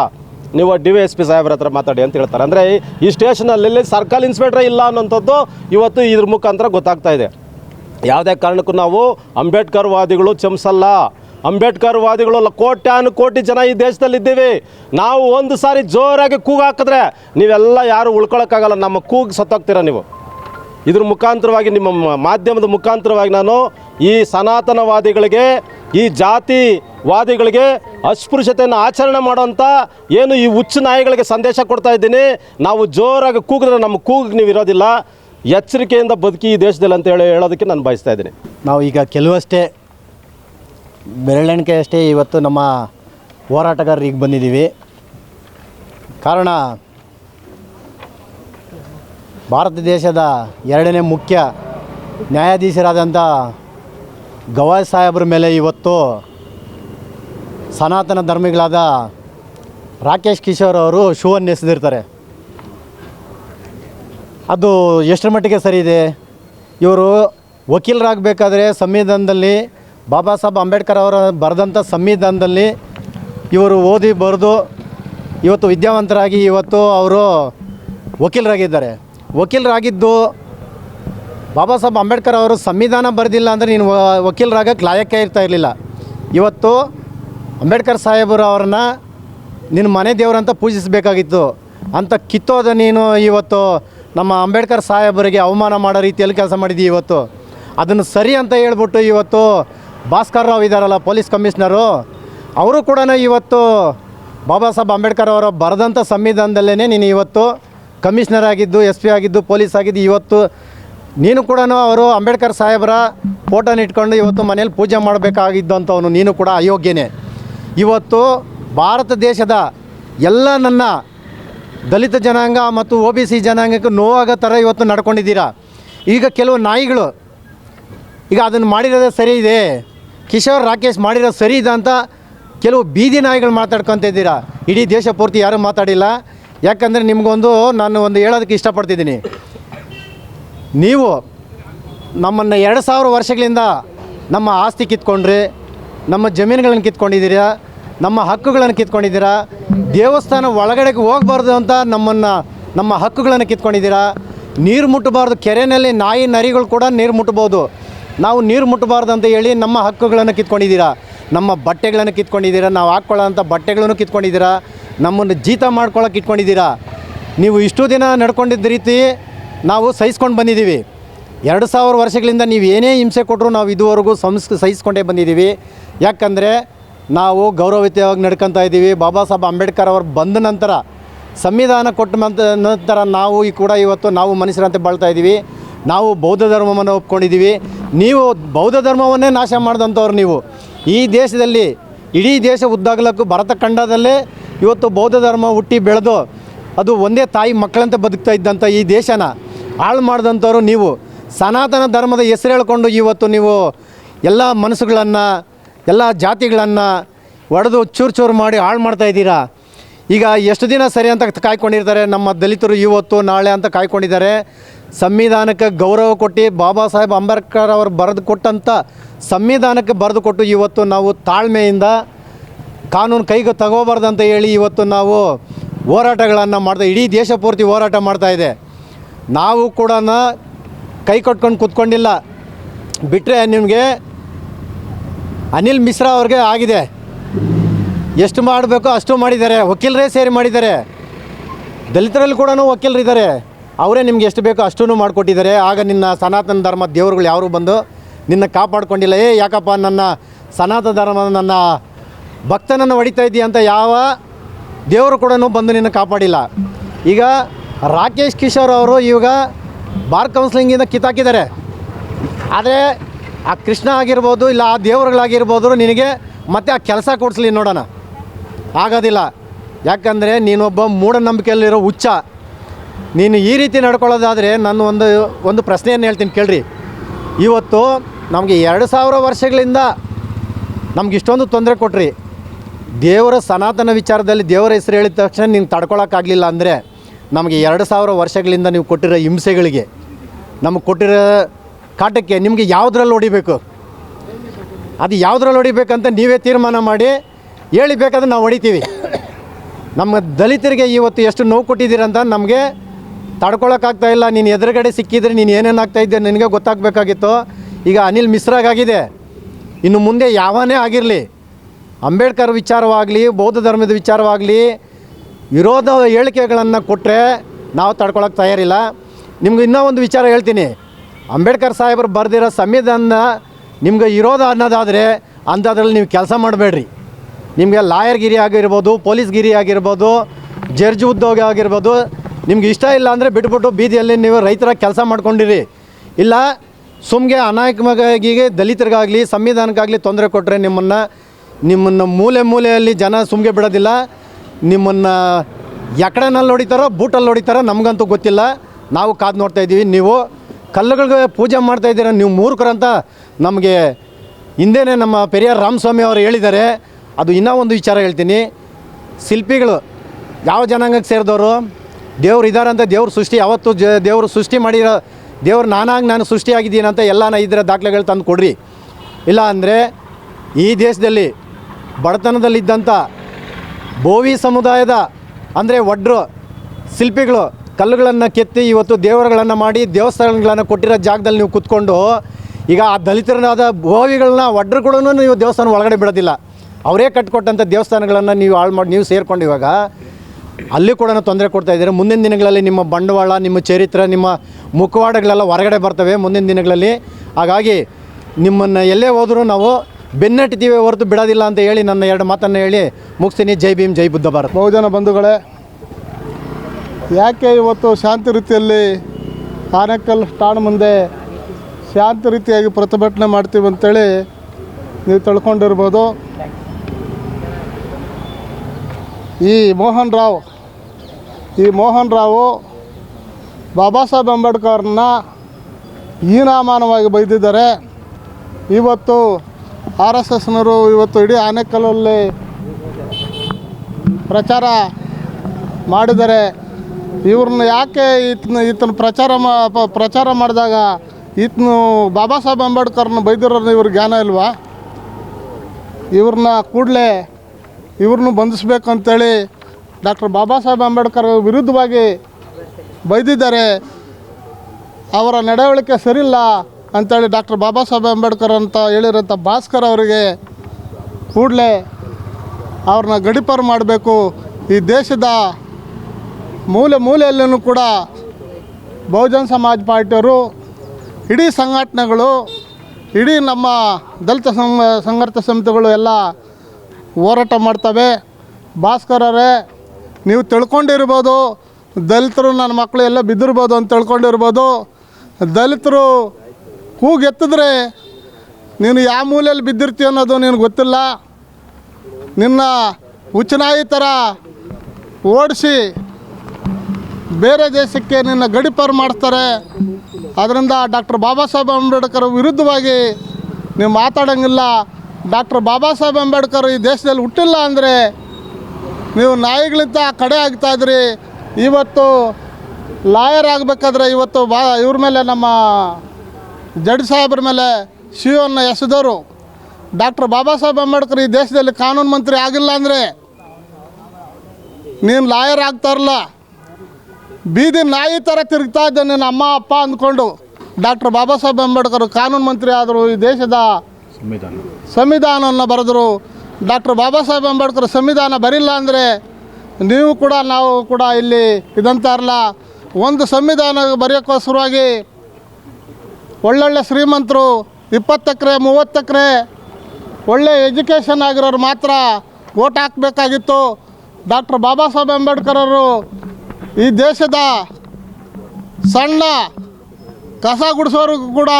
ನೀವು ಡಿ ವೈ ಎಸ್ ಪಿ ಸಾಹೇಬ್ರ ಹತ್ರ ಮಾತಾಡಿ ಅಂತ ಹೇಳ್ತಾರೆ. ಅಂದರೆ ಈ ಸ್ಟೇಷನಲ್ಲಿ ಸರ್ಕಲ್ ಇನ್ಸ್ಪೆಕ್ಟ್ರೇ ಇಲ್ಲ ಅನ್ನೋಂಥದ್ದು ಇವತ್ತು ಇದ್ರ ಮುಖಾಂತರ ಗೊತ್ತಾಗ್ತಾ ಇದೆ. ಯಾವುದೇ ಕಾರಣಕ್ಕೂ ನಾವು ಅಂಬೇಡ್ಕರ್ ವಾದಿಗಳು ಚಮಸಲ್ಲ. ಅಂಬೇಡ್ಕರ್ ವಾದಿಗಳು ಕೋಟ್ಯಾನು ಕೋಟಿ ಜನ ಈ ದೇಶದಲ್ಲಿ ಇದ್ದೀವಿ ನಾವು ಒಂದು ಸಾರಿ ಜೋರಾಗಿ ಕೂಗು ಹಾಕಿದ್ರೆ ನೀವೆಲ್ಲ ಯಾರು ಉಳ್ಕೊಳಕ್ಕಾಗಲ್ಲ. ನಮ್ಮ ಕೂಗು ಸತ್ತೋಗ್ತೀರ ನೀವು? ಇದ್ರ ಮುಖಾಂತರವಾಗಿ ನಿಮ್ಮ ಮಾಧ್ಯಮದ ಮುಖಾಂತರವಾಗಿ ನಾನು ಈ ಸನಾತನವಾದಿಗಳಿಗೆ, ಈ ಜಾತಿ ವಾದಿಗಳಿಗೆ ಅಸ್ಪೃಶ್ಯತೆಯನ್ನು ಆಚರಣೆ ಮಾಡೋಂಥ ಏನು ಈ ಹುಚ್ಚು ನಾಯಿಗಳಿಗೆ ಸಂದೇಶ ಕೊಡ್ತಾ ಇದ್ದೀನಿ. ನಾವು ಜೋರಾಗಿ ಕೂಗಿದ್ರೆ ನಮ್ಮ ಕೂಗಿಗೆ ನೀವು ಇರೋದಿಲ್ಲ. ಎಚ್ಚರಿಕೆಯಿಂದ ಬದುಕಿ ಈ ದೇಶದಲ್ಲಿ ಅಂತ ಹೇಳಿ ಹೇಳೋದಕ್ಕೆ ನಾನು ಬಯಸ್ತಾ ಇದ್ದೀನಿ. ನಾವು ಈಗ ಕೆಲವಷ್ಟೇ ಬೆರಳೆಣಿಕೆ ಅಷ್ಟೇ ಇವತ್ತು ನಮ್ಮ ಹೋರಾಟಗಾರರಿಗೆ ಬಂದಿದ್ದೀವಿ. ಕಾರಣ, ಭಾರತ ದೇಶದ ಎರಡನೇ ಮುಖ್ಯ ನ್ಯಾಯಾಧೀಶರಾದಂಥ ಗವಾಯ್ ಸಾಹೇಬ್ರ ಮೇಲೆ ಇವತ್ತು ಸನಾತನ ಧರ್ಮಿಗಳಾದ ರಾಕೇಶ್ ಕಿಶೋರ್ ಅವರು ಶೂವನ್ನು ಎಸೆದಿರ್ತಾರೆ. ಅದು ಎಷ್ಟರ ಮಟ್ಟಿಗೆ ಸರಿ ಇದೆ? ಇವರು ವಕೀಲರಾಗಬೇಕಾದ್ರೆ ಸಂವಿಧಾನದಲ್ಲಿ ಬಾಬಾ ಸಾಹೇಬ್ ಅಂಬೇಡ್ಕರ್ ಅವರ ಬರೆದಂಥ ಸಂವಿಧಾನದಲ್ಲಿ ಇವರು ಓದಿ ಬರೆದು ಇವತ್ತು ವಿದ್ಯಾವಂತರಾಗಿ ಇವತ್ತು ಅವರು ವಕೀಲರಾಗಿದ್ದಾರೆ. ವಕೀಲರಾಗಿದ್ದು ಬಾಬಾ ಸಾಹೇಬ್ ಅಂಬೇಡ್ಕರ್ ಅವರು ಸಂವಿಧಾನ ಬರೆದಿಲ್ಲ ಅಂದರೆ ನೀನು ವಕೀಲರಾಗಕ್ಕೆ ಲಾಯಕ್ಕೆ ಇರ್ತಾ ಇರಲಿಲ್ಲ. ಇವತ್ತು ಅಂಬೇಡ್ಕರ್ ಸಾಹೇಬರು ಅವ್ರನ್ನ ನಿನ್ನ ಮನೆ ದೇವರಂತ ಪೂಜಿಸಬೇಕಾಗಿತ್ತು. ಅಂತ ಕಿತ್ತೋದ ನೀನು ಇವತ್ತು ನಮ್ಮ ಅಂಬೇಡ್ಕರ್ ಸಾಹೇಬರಿಗೆ ಅವಮಾನ ಮಾಡೋ ರೀತಿಯಲ್ಲಿ ಕೆಲಸ ಮಾಡಿದ್ದೀವಿ ಇವತ್ತು. ಅದನ್ನು ಸರಿ ಅಂತ ಹೇಳ್ಬಿಟ್ಟು ಇವತ್ತು ಭಾಸ್ಕರ್ ರಾವ್ ಇದ್ದಾರಲ್ಲ ಪೊಲೀಸ್ ಕಮಿಷನರು, ಅವರು ಕೂಡ ಇವತ್ತು ಬಾಬಾ ಸಾಹೇಬ್ ಅಂಬೇಡ್ಕರ್ ಅವರ ಬರೆದಂಥ ಸಂವಿಧಾನದಲ್ಲೇ ನೀನು ಇವತ್ತು ಕಮಿಷನರ್ ಆಗಿದ್ದು, ಎಸ್ ಪಿ ಆಗಿದ್ದು, ಪೊಲೀಸ್ ಆಗಿದ್ದು, ಇವತ್ತು ನೀನು ಕೂಡ ಅವರು ಅಂಬೇಡ್ಕರ್ ಸಾಹೇಬರ ಫೋಟೋನ ಇಟ್ಕೊಂಡು ಇವತ್ತು ಮನೇಲಿ ಪೂಜೆ ಮಾಡಬೇಕಾಗಿದ್ದಂಥವನು ನೀನು ಕೂಡ ಅಯೋಗ್ಯನೇ. ಇವತ್ತು ಭಾರತ ದೇಶದ ಎಲ್ಲ ನನ್ನ ದಲಿತ ಜನಾಂಗ ಮತ್ತು ಒ ಬಿ ಸಿ ಜನಾಂಗಕ್ಕೆ ನೋವಾಗೋ ಥರ ಇವತ್ತು ನಡ್ಕೊಂಡಿದ್ದೀರಾ. ಈಗ ಕೆಲವು ನಾಯಿಗಳು ಈಗ ಅದನ್ನು ಮಾಡಿರೋದೇ ಸರಿ ಇದೆ. ಕಿಶೋರ್ ರಾಕೇಶ್ ಮಾಡಿರೋ ಸರಿ ಇದೆ ಅಂತ ಕೆಲವು ಬೀದಿ ನಾಯಿಗಳು ಮಾತಾಡ್ಕೊತ ಇದ್ದೀರಾ? ಇಡೀ ದೇಶ ಪೂರ್ತಿ ಯಾರೂ ಮಾತಾಡಿಲ್ಲ. ಯಾಕಂದರೆ ನಿಮಗೊಂದು ನಾನು ಒಂದು ಹೇಳೋದಕ್ಕೆ ಇಷ್ಟಪಡ್ತಿದ್ದೀನಿ. ನೀವು ನಮ್ಮನ್ನು ಎರಡು ಸಾವಿರ ವರ್ಷಗಳಿಂದ ನಮ್ಮ ಆಸ್ತಿ ಕಿತ್ಕೊಂಡ್ರಿ, ನಮ್ಮ ಜಮೀನುಗಳನ್ನು ಕಿತ್ಕೊಂಡಿದ್ದೀರಾ, ನಮ್ಮ ಹಕ್ಕುಗಳನ್ನು ಕಿತ್ಕೊಂಡಿದ್ದೀರಾ, ದೇವಸ್ಥಾನ ಒಳಗಡೆಗೆ ಹೋಗಬಾರ್ದು ಅಂತ ನಮ್ಮನ್ನು, ನಮ್ಮ ಹಕ್ಕುಗಳನ್ನು ಕಿತ್ಕೊಂಡಿದ್ದೀರಾ? ನೀರು ಮುಟ್ಟಬಾರ್ದು ಕೆರೆಯಲ್ಲಿ ನಾಯಿ ನರಿಗಳು ಕೂಡ ನೀರು ಮುಟ್ಟಬೋದು ನಾವು ನೀರು ಮುಟ್ಟಬಾರ್ದು ಅಂತ ಹೇಳಿ ನಮ್ಮ ಹಕ್ಕುಗಳನ್ನು ಕಿತ್ಕೊಂಡಿದ್ದೀರಾ? ನಮ್ಮ ಬಟ್ಟೆಗಳನ್ನು ಕಿತ್ಕೊಂಡಿದ್ದೀರಾ? ನಾವು ಹಾಕ್ಕೊಳ್ಳೋಂಥ ಬಟ್ಟೆಗಳನ್ನು ಕಿತ್ಕೊಂಡಿದ್ದೀರಾ? ನಮ್ಮನ್ನು ಜೀತ ಮಾಡ್ಕೊಳ್ಳೋಕೆ ಇಟ್ಕೊಂಡಿದ್ದೀರಾ? ನೀವು ಇಷ್ಟು ದಿನ ನಡ್ಕೊಂಡಿದ್ದ ರೀತಿ ನಾವು ಸಹಿಸ್ಕೊಂಡು ಬಂದಿದ್ದೀವಿ. ಎರಡು ಸಾವಿರ ವರ್ಷಗಳಿಂದ ನೀವು ಏನೇ ಹಿಂಸೆ ಕೊಟ್ಟರು ನಾವು ಇದುವರೆಗೂ ಸಂಸ್, ಸಹಿಸ್ಕೊಂಡೇ ಬಂದಿದ್ದೀವಿ. ಯಾಕಂದರೆ ನಾವು ಗೌರವಯುತವಾಗಿ ನಡ್ಕೊತಾ ಇದ್ದೀವಿ. ಬಾಬಾ ಸಾಹೇಬ್ ಅಂಬೇಡ್ಕರ್ ಅವರು ಬಂದ ನಂತರ, ಸಂವಿಧಾನ ಕೊಟ್ಟ ನಂತರ ನಾವು ಈ ಕೂಡ ಇವತ್ತು ನಾವು ಮನುಷ್ಯರಂತೆ ಬಾಳ್ತಾ ಇದ್ದೀವಿ. ನಾವು ಬೌದ್ಧ ಧರ್ಮವನ್ನು ಒಪ್ಕೊಂಡಿದ್ದೀವಿ. ನೀವು ಬೌದ್ಧ ಧರ್ಮವನ್ನೇ ನಾಶ ಮಾಡಿದಂಥವ್ರು ನೀವು. ಈ ದೇಶದಲ್ಲಿ, ಇಡೀ ದೇಶ ಉದ್ದಾಗಲಕ್ಕೂ ಭರತ ಖಂಡದಲ್ಲೇ ಇವತ್ತು ಬೌದ್ಧ ಧರ್ಮ ಹುಟ್ಟಿ ಬೆಳೆದು ಅದು ಒಂದೇ ತಾಯಿ ಮಕ್ಕಳಂತೆ ಬದುಕ್ತಾ ಇದ್ದಂಥ ಈ ದೇಶನ ಹಾಳು ಮಾಡಿದಂಥವ್ರು ನೀವು. ಸನಾತನ ಧರ್ಮದ ಹೆಸರು ಹೇಳ್ಕೊಂಡು ಇವತ್ತು ನೀವು ಎಲ್ಲ ಮನಸ್ಸುಗಳನ್ನು, ಎಲ್ಲ ಜಾತಿಗಳನ್ನು ಒಡೆದು ಚೂರು ಚೂರು ಮಾಡಿ ಹಾಳು ಮಾಡ್ತಾ ಇದ್ದೀರಾ? ಈಗ ಎಷ್ಟು ದಿನ ಸರಿ ಅಂತ ಕಾಯ್ಕೊಂಡಿರ್ತಾರೆ? ನಮ್ಮ ದಲಿತರು ಇವತ್ತು, ನಾಳೆ ಅಂತ ಕಾಯ್ಕೊಂಡಿದ್ದಾರೆ. ಸಂವಿಧಾನಕ್ಕೆ ಗೌರವ ಕೊಟ್ಟು ಬಾಬಾ ಸಾಹೇಬ್ ಅಂಬೇಡ್ಕರ್ ಅವರು ಬರೆದು ಕೊಟ್ಟಂಥ ಸಂವಿಧಾನಕ್ಕೆ ಬರೆದು ಕೊಟ್ಟು ಇವತ್ತು ನಾವು ತಾಳ್ಮೆಯಿಂದ ಕಾನೂನು ಕೈಗೆ ತಗೋಬಾರ್ದು ಅಂತ ಹೇಳಿ ಇವತ್ತು ನಾವು ಹೋರಾಟಗಳನ್ನು ಮಾಡ್ತಾ, ಇಡೀ ದೇಶ ಪೂರ್ತಿ ಹೋರಾಟ ಮಾಡ್ತಾ ಇದೆ. ನಾವು ಕೂಡ ಕೈ ಕಟ್ಕೊಂಡು ಕೂತ್ಕೊಂಡಿಲ್ಲ. ಬಿಟ್ಟರೆ ನಿಮಗೆ ಅನಿಲ್ ಮಿಶ್ರಾ ಅವ್ರಿಗೆ ಆಗಿದೆ. ಎಷ್ಟು ಮಾಡಬೇಕೋ ಅಷ್ಟು ಮಾಡಿದ್ದಾರೆ. ವಕೀಲರೇ ಸೇರಿ ಮಾಡಿದ್ದಾರೆ. ದಲಿತರಲ್ಲಿ ಕೂಡ ವಕೀಲರಿದ್ದಾರೆ ಅವರೇ ನಿಮ್ಗೆ ಎಷ್ಟು ಬೇಕೋ ಅಷ್ಟೂ ಮಾಡಿಕೊಟ್ಟಿದ್ದಾರೆ. ಆಗ ನಿನ್ನ ಸನಾತನ ಧರ್ಮ ದೇವರುಗಳು ಯಾರು ಬಂದು ನಿನ್ನ ಕಾಪಾಡ್ಕೊಂಡಿಲ್ಲ. ಏ, ಯಾಕಪ್ಪ ನನ್ನ ಸನಾತನ ಧರ್ಮ ನನ್ನ ಭಕ್ತನನ್ನು ಹೊಡಿತಾ ಇದ್ದೀಯ ಅಂತ ಯಾವ ದೇವರು ಕೂಡ ಬಂದು ನಿನ್ನ ಕಾಪಾಡಿಲ್ಲ. ಈಗ ರಾಕೇಶ್ ಕಿಶೋರ್ ಅವರು ಇವಾಗ ಬಾರ್ ಕೌನ್ಸಿಲಿಂಗಿಂದ ಕಿತ್ತಾಕಿದ್ದಾರೆ. ಆದರೆ ಆ ಕೃಷ್ಣ ಆಗಿರ್ಬೋದು, ಇಲ್ಲ ಆ ದೇವರುಗಳಾಗಿರ್ಬೋದು ನಿನಗೆ ಮತ್ತೆ ಆ ಕೆಲಸ ಕೊಡಿಸ್ಲಿ ನೋಡೋಣ. ಆಗೋದಿಲ್ಲ. ಯಾಕಂದರೆ ನೀನೊಬ್ಬ ಮೂಢನಂಬಿಕೆಯಲ್ಲಿರೋ ಹುಚ್ಚ. ನೀನು ಈ ರೀತಿ ನಡ್ಕೊಳ್ಳೋದಾದರೆ ನಾನು ಒಂದು ಒಂದು ಪ್ರಶ್ನೆಯನ್ನು ಹೇಳ್ತೀನಿ ಕೇಳ್ರಿ. ಇವತ್ತು ನಮಗೆ ಎರಡು ಸಾವಿರ ವರ್ಷಗಳಿಂದ ನಮ್ಗೆ ಇಷ್ಟೊಂದು ತೊಂದರೆ ಕೊಟ್ರಿ. ದೇವರ ಸನಾತನ ವಿಚಾರದಲ್ಲಿ ದೇವರ ಹೆಸರು ಹೇಳಿದ ತಕ್ಷಣ ನೀನು ತಡ್ಕೊಳಕ್ಕಾಗಲಿಲ್ಲ ಅಂದರೆ ನಮಗೆ ಎರಡು ಸಾವಿರ ವರ್ಷಗಳಿಂದ ನೀವು ಕೊಟ್ಟಿರೋ ಹಿಂಸೆಗಳಿಗೆ, ನಮಗೆ ಕೊಟ್ಟಿರೋ ಕಾಟಕ್ಕೆ ನಿಮಗೆ ಯಾವುದ್ರಲ್ಲಿ ಹೊಡಿಬೇಕು? ಅದು ಯಾವುದ್ರಲ್ಲಿ ಹೊಡಿಬೇಕಂತ ನೀವೇ ತೀರ್ಮಾನ ಮಾಡಿ ಹೇಳಿ ಬೇಕಾದ್ರೆ ನಾವು ಹೊಡಿತೀವಿ. ನಮ್ಮ ದಲಿತರಿಗೆ ಇವತ್ತು ಎಷ್ಟು ನೋವು ಕೊಟ್ಟಿದ್ದೀರಂತ ನಮಗೆ ತಡ್ಕೊಳಕ್ಕಾಗ್ತಾ ಇಲ್ಲ. ನೀನು ಎದುರುಗಡೆ ಸಿಕ್ಕಿದ್ರೆ ನೀನು ಏನೇನು ನಿನಗೆ ಗೊತ್ತಾಗಬೇಕಾಗಿತ್ತು. ಈಗ ಅನಿಲ್ ಮಿಶ್ರಾಗಾಗಿದೆ. ಇನ್ನು ಮುಂದೆ ಯಾವನೇ ಆಗಿರಲಿ, ಅಂಬೇಡ್ಕರ್ ವಿಚಾರವಾಗಲಿ, ಬೌದ್ಧ ಧರ್ಮದ ವಿಚಾರವಾಗಲಿ, ವಿರೋಧ ಹೇಳಿಕೆಗಳನ್ನು ಕೊಟ್ಟರೆ ನಾವು ತಡ್ಕೊಳಕ್ಕೆ ತಯಾರಿಲ್ಲ. ನಿಮ್ಗೆ ಇನ್ನೂ ಒಂದು ವಿಚಾರ ಹೇಳ್ತೀನಿ. ಅಂಬೇಡ್ಕರ್ ಸಾಹೇಬರು ಬರೆದಿರೋ ಸಂವಿಧಾನ ನಿಮ್ಗೆ ವಿರೋಧ ಅನ್ನೋದಾದರೆ ಅಂಥದ್ರಲ್ಲಿ ನೀವು ಕೆಲಸ ಮಾಡಬೇಡ್ರಿ. ನಿಮಗೆ ಲಾಯರ್ ಗಿರಿ ಆಗಿರ್ಬೋದು ಪೊಲೀಸ್ಗಿರಿ ಆಗಿರ್ಬೋದು, ಜಡ್ಜ್ ಉದ್ಯೋಗ ಆಗಿರ್ಬೋದು, ನಿಮ್ಗೆ ಇಷ್ಟ ಇಲ್ಲ ಅಂದರೆ ಬಿಟ್ಬಿಟ್ಟು ಬೀದಿಯಲ್ಲಿ ನೀವು ರೈತರ ಕೆಲಸ ಮಾಡ್ಕೊಂಡಿರಿ. ಇಲ್ಲ, ಸುಮ್ಗೆ ಅನಾಯಕವಾಗಿ ದಲಿತರಿಗಾಗಲಿ, ಸಂವಿಧಾನಕ್ಕಾಗಲಿ ತೊಂದರೆ ಕೊಟ್ಟರೆ ನಿಮ್ಮನ್ನು ನಿಮ್ಮನ್ನು ಮೂಲೆ ಮೂಲೆಯಲ್ಲಿ ಜನ ಸುಮ್ಗೆ ಬಿಡೋದಿಲ್ಲ. ನಿಮ್ಮನ್ನು ಎಕಡೆನಲ್ಲಿ ಹೊಡಿತಾರೋ, ಬೂಟಲ್ಲಿ ಹೊಡಿತಾರೋ ನಮಗಂತೂ ಗೊತ್ತಿಲ್ಲ. ನಾವು ಕಾದು ನೋಡ್ತಾ ಇದ್ದೀವಿ. ನೀವು ಕಲ್ಲುಗಳಿಗೆ ಪೂಜೆ ಮಾಡ್ತಾ ಇದ್ದೀರ, ನೀವು ಮೂರ್ಖರಂತ ನಮಗೆ ಹಿಂದೆನೇ ನಮ್ಮ ಪೆರಿಯಾರ್ ರಾಮಸ್ವಾಮಿ ಅವರು ಹೇಳಿದ್ದಾರೆ. ಅದು ಇನ್ನೂ ಒಂದು ವಿಚಾರ ಹೇಳ್ತೀನಿ. ಶಿಲ್ಪಿಗಳು, ಯಾವ ಜನಾಂಗಕ್ಕೆ ಸೇರಿದವರು? ದೇವ್ರು ಇದ್ದಾರಂತ ದೇವ್ರ ಸೃಷ್ಟಿ, ಯಾವತ್ತು ಜ, ದೇವರು ಸೃಷ್ಟಿ ಮಾಡಿರೋ, ದೇವ್ರು ನಾನಾಗಿ ನಾನು ಸೃಷ್ಟಿಯಾಗಿದ್ದೀನಿ ಅಂತ ಎಲ್ಲಾನ ಇದ್ರೆ ದಾಖಲೆಗಳು ತಂದು ಕೊಡ್ರಿ. ಇಲ್ಲ ಅಂದರೆ ಈ ದೇಶದಲ್ಲಿ ಬಡತನದಲ್ಲಿದ್ದಂಥ ಬೋವಿ ಸಮುದಾಯದ, ಅಂದರೆ ಒಡ್ರು ಶಿಲ್ಪಿಗಳು ಕಲ್ಲುಗಳನ್ನು ಕೆತ್ತಿ ಇವತ್ತು ದೇವರುಗಳನ್ನು ಮಾಡಿ ದೇವಸ್ಥಾನಗಳನ್ನು ಕೊಟ್ಟಿರೋ ಜಾಗದಲ್ಲಿ ನೀವು ಕೂತ್ಕೊಂಡು, ಈಗ ಆ ದಲಿತರನಾದ ಭೋವಿಗಳನ್ನ ಒಡ್ರು ಕೂಡ ನೀವು ದೇವಸ್ಥಾನ ಒಳಗಡೆ ಬಿಡೋದಿಲ್ಲ. ಅವರೇ ಕಟ್ಕೊಟ್ಟಂಥ ದೇವಸ್ಥಾನಗಳನ್ನು ನೀವು ಹಾಳು ಮಾಡಿ, ನೀವು ಸೇರ್ಕೊಂಡು ಇವಾಗ, ಅಲ್ಲಿ ಕೂಡ ತೊಂದರೆ ಕೊಡ್ತಾ ಇದ್ದೀರಾ? ಮುಂದಿನ ದಿನಗಳಲ್ಲಿ ನಿಮ್ಮ ಬಂಡವಾಳ, ನಿಮ್ಮ ಚರಿತ್ರೆ, ನಿಮ್ಮ ಮುಖವಾಡಗಳೆಲ್ಲ ಹೊರಗಡೆ ಬರ್ತವೆ ಮುಂದಿನ ದಿನಗಳಲ್ಲಿ. ಹಾಗಾಗಿ ನಿಮ್ಮನ್ನು ಎಲ್ಲೇ ಹೋದರೂ ನಾವು ಬೆನ್ನಟ್ಟಿದ್ದೀವಿ ಹೊರತು ಬಿಡೋದಿಲ್ಲ ಅಂತ ಹೇಳಿ ನನ್ನ ಎರಡು ಮಾತನ್ನು ಹೇಳಿ ಮುಗಿಸ್ತೀನಿ. ಜೈ ಭೀಮ್, ಜೈ ಬುದ್ಧ ಭಾರತ್. ಬಹುಜನ ಬಂಧುಗಳೇ, ಯಾಕೆ ಇವತ್ತು ಶಾಂತಿ ರೀತಿಯಲ್ಲಿ ಆನೆಕಲ್ ಸ್ಟಾಂಡ್ ಮುಂದೆ ಶಾಂತಿ ರೀತಿಯಾಗಿ ಪ್ರತಿಭಟನೆ ಮಾಡ್ತೀವಿ ಅಂತೇಳಿ ನೀವು ತಿಳ್ಕೊಂಡಿರ್ಬೋದು? ಈ ಮೋಹನ್ ರಾವ್, ಈ ಮೋಹನ್ ರಾವು ಬಾಬಾ ಸಾಹೇಬ್ ಅಂಬೇಡ್ಕರ್ನ ಹೀನಾಮಾನವಾಗಿ ಬೈದಿದ್ದಾರೆ. ಇವತ್ತು ಆರ್ ಎಸ್ ಎಸ್ನವರು ಇವತ್ತು ಇಡೀ ಆನೆಕಲ್ಲಲ್ಲಿ ಪ್ರಚಾರ ಮಾಡಿದ್ದಾರೆ. ಇವ್ರನ್ನ ಯಾಕೆ ಈತನ ಈತನ ಪ್ರಚಾರ ಮಾ ಪ್ರಚಾರ ಮಾಡಿದಾಗ ಈತನು ಬಾಬಾ ಸಾಹೇಬ್ ಅಂಬೇಡ್ಕರ್ನ ಬೈದಿರೋದು ಇವ್ರಿಗೆ ಜ್ಞಾನ ಇಲ್ವಾ? ಇವ್ರನ್ನ ಕೂಡಲೇ ಇವ್ರನ್ನೂ ಬಂಧಿಸ್ಬೇಕು ಅಂತೇಳಿ ಡಾಕ್ಟರ್ ಬಾಬಾ ಸಾಹೇಬ್ ಅಂಬೇಡ್ಕರ್ ವಿರುದ್ಧವಾಗಿ ಬೈದಿದ್ದಾರೆ. ಅವರ ನಡವಳಿಕೆ ಸರಿಯಿಲ್ಲ ಅಂತೇಳಿ ಡಾಕ್ಟರ್ ಬಾಬಾ ಸಾಹೇಬ್ ಅಂಬೇಡ್ಕರ್ ಅಂತ ಹೇಳಿರೋಂಥ ಭಾಸ್ಕರ್ ಅವರಿಗೆ ಕೂಡಲೇ ಅವ್ರನ್ನ ಗಡಿಪಾರು ಮಾಡಬೇಕು. ಈ ದೇಶದ ಮೂಲೆ ಮೂಲೆಯಲ್ಲೂ ಕೂಡ ಬಹುಜನ್ ಸಮಾಜ್ ಪಾರ್ಟಿಯವರು, ಇಡೀ ಸಂಘಟನೆಗಳು, ಇಡೀ ನಮ್ಮ ದಲಿತ ಸಂಘ, ಸಂಘರ್ಷ ಸಮಿತಿಗಳು ಎಲ್ಲ ಹೋರಾಟ ಮಾಡ್ತವೆ. ಭಾಸ್ಕರರೇ, ನೀವು ತಿಳ್ಕೊಂಡಿರ್ಬೋದು, ದಲಿತರು ನನ್ನ ಮಕ್ಕಳು ಎಲ್ಲ ಬಿದ್ದಿರ್ಬೋದು ಅಂತ ತಿಳ್ಕೊಂಡಿರ್ಬೋದು. ದಲಿತರು ಕೂಗೆತ್ತಿದ್ರೆ ನೀನು ಯಾವ ಮೂಲೆಯಲ್ಲಿ ಬಿದ್ದಿರ್ತೀಯ ಅನ್ನೋದು ನಿನಗೆ ಗೊತ್ತಿಲ್ಲ. ನಿನ್ನ ಉಚ್ಚನಾಯಿ ಥರ ಓಡಿಸಿ ಬೇರೆ ದೇಶಕ್ಕೆ ನಿನ್ನ ಗಡಿಪಾರು ಮಾಡ್ತಾರೆ ಅದರಿಂದ ಡಾಕ್ಟರ್ ಬಾಬಾ ಸಾಹೇಬ್ ಅಂಬೇಡ್ಕರ್ ವಿರುದ್ಧವಾಗಿ ನೀವು ಮಾತಾಡೋಂಗಿಲ್ಲ. ಡಾಕ್ಟರ್ ಬಾಬಾ ಸಾಹೇಬ್ ಅಂಬೇಡ್ಕರ್ ಈ ದೇಶದಲ್ಲಿ ಹುಟ್ಟಿಲ್ಲ ಅಂದರೆ ನೀವು ನಾಯಿಗಳಿಂದ ಕಡೆ ಆಗ್ತಾ ಇದ್ರಿ. ಇವತ್ತು ಲಾಯರ್ ಆಗಬೇಕಾದ್ರೆ ಇವತ್ತು ಬಾ, ಇವ್ರ ಮೇಲೆ ನಮ್ಮ ಜಡ್ ಸಾಹೇಬ್ರ ಮೇಲೆ ಶಿವನ್ನ ಎಸೆದವರು. ಡಾಕ್ಟರ್ ಬಾಬಾ ಸಾಹೇಬ್ ಅಂಬೇಡ್ಕರ್ ಈ ದೇಶದಲ್ಲಿ ಕಾನೂನು ಮಂತ್ರಿ ಆಗಿಲ್ಲ ಅಂದರೆ ನೀನು ಲಾಯರ್ ಆಗ್ತಾ ಇರಲ್ಲ. ಬೀದಿ ನಾಯಿ ಥರ ತಿರುಗ್ತಾ ಇದ್ದೆ ನಿನ್ನ ಅಮ್ಮ, ಅಪ್ಪ ಅಂದ್ಕೊಂಡು ಡಾಕ್ಟರ್ ಬಾಬಾ ಸಾಹೇಬ್ ಅಂಬೇಡ್ಕರ್ ಕಾನೂನು ಮಂತ್ರಿ ಆದರು ಈ ದೇಶದ ಸಂವಿಧಾನವನ್ನು ಬರೆದರು. ಡಾಕ್ಟರ್ ಬಾಬಾ ಸಾಹೇಬ್ ಅಂಬೇಡ್ಕರ್ ಸಂವಿಧಾನ ಬರಿಲ್ಲ ಅಂದರೆ ನೀವು ಕೂಡ ನಾವು ಕೂಡ ಇಲ್ಲಿ ಇದಂತಾರಲ್ಲ ಒಂದು ಸಂವಿಧಾನ ಬರೆಯೋಕ್ಕೋಸ್ಕರವಾಗಿ ಒಳ್ಳೊಳ್ಳೆ ಶ್ರೀಮಂತರು, ಇಪ್ಪತ್ತು ಎಕರೆ, ಮೂವತ್ತು ಎಕರೆ ಒಳ್ಳೆ ಎಜುಕೇಷನ್ ಆಗಿರೋರು ಮಾತ್ರ ಓಟ್ ಹಾಕಬೇಕಾಗಿತ್ತು. ಡಾಕ್ಟರ್ ಬಾಬಾ ಸಾಹೇಬ್ ಅಂಬೇಡ್ಕರ್ ಅವರು ಈ ದೇಶದ ಸಣ್ಣ ಕಸ ಗುಡಿಸೋರಿಗೂ ಕೂಡ,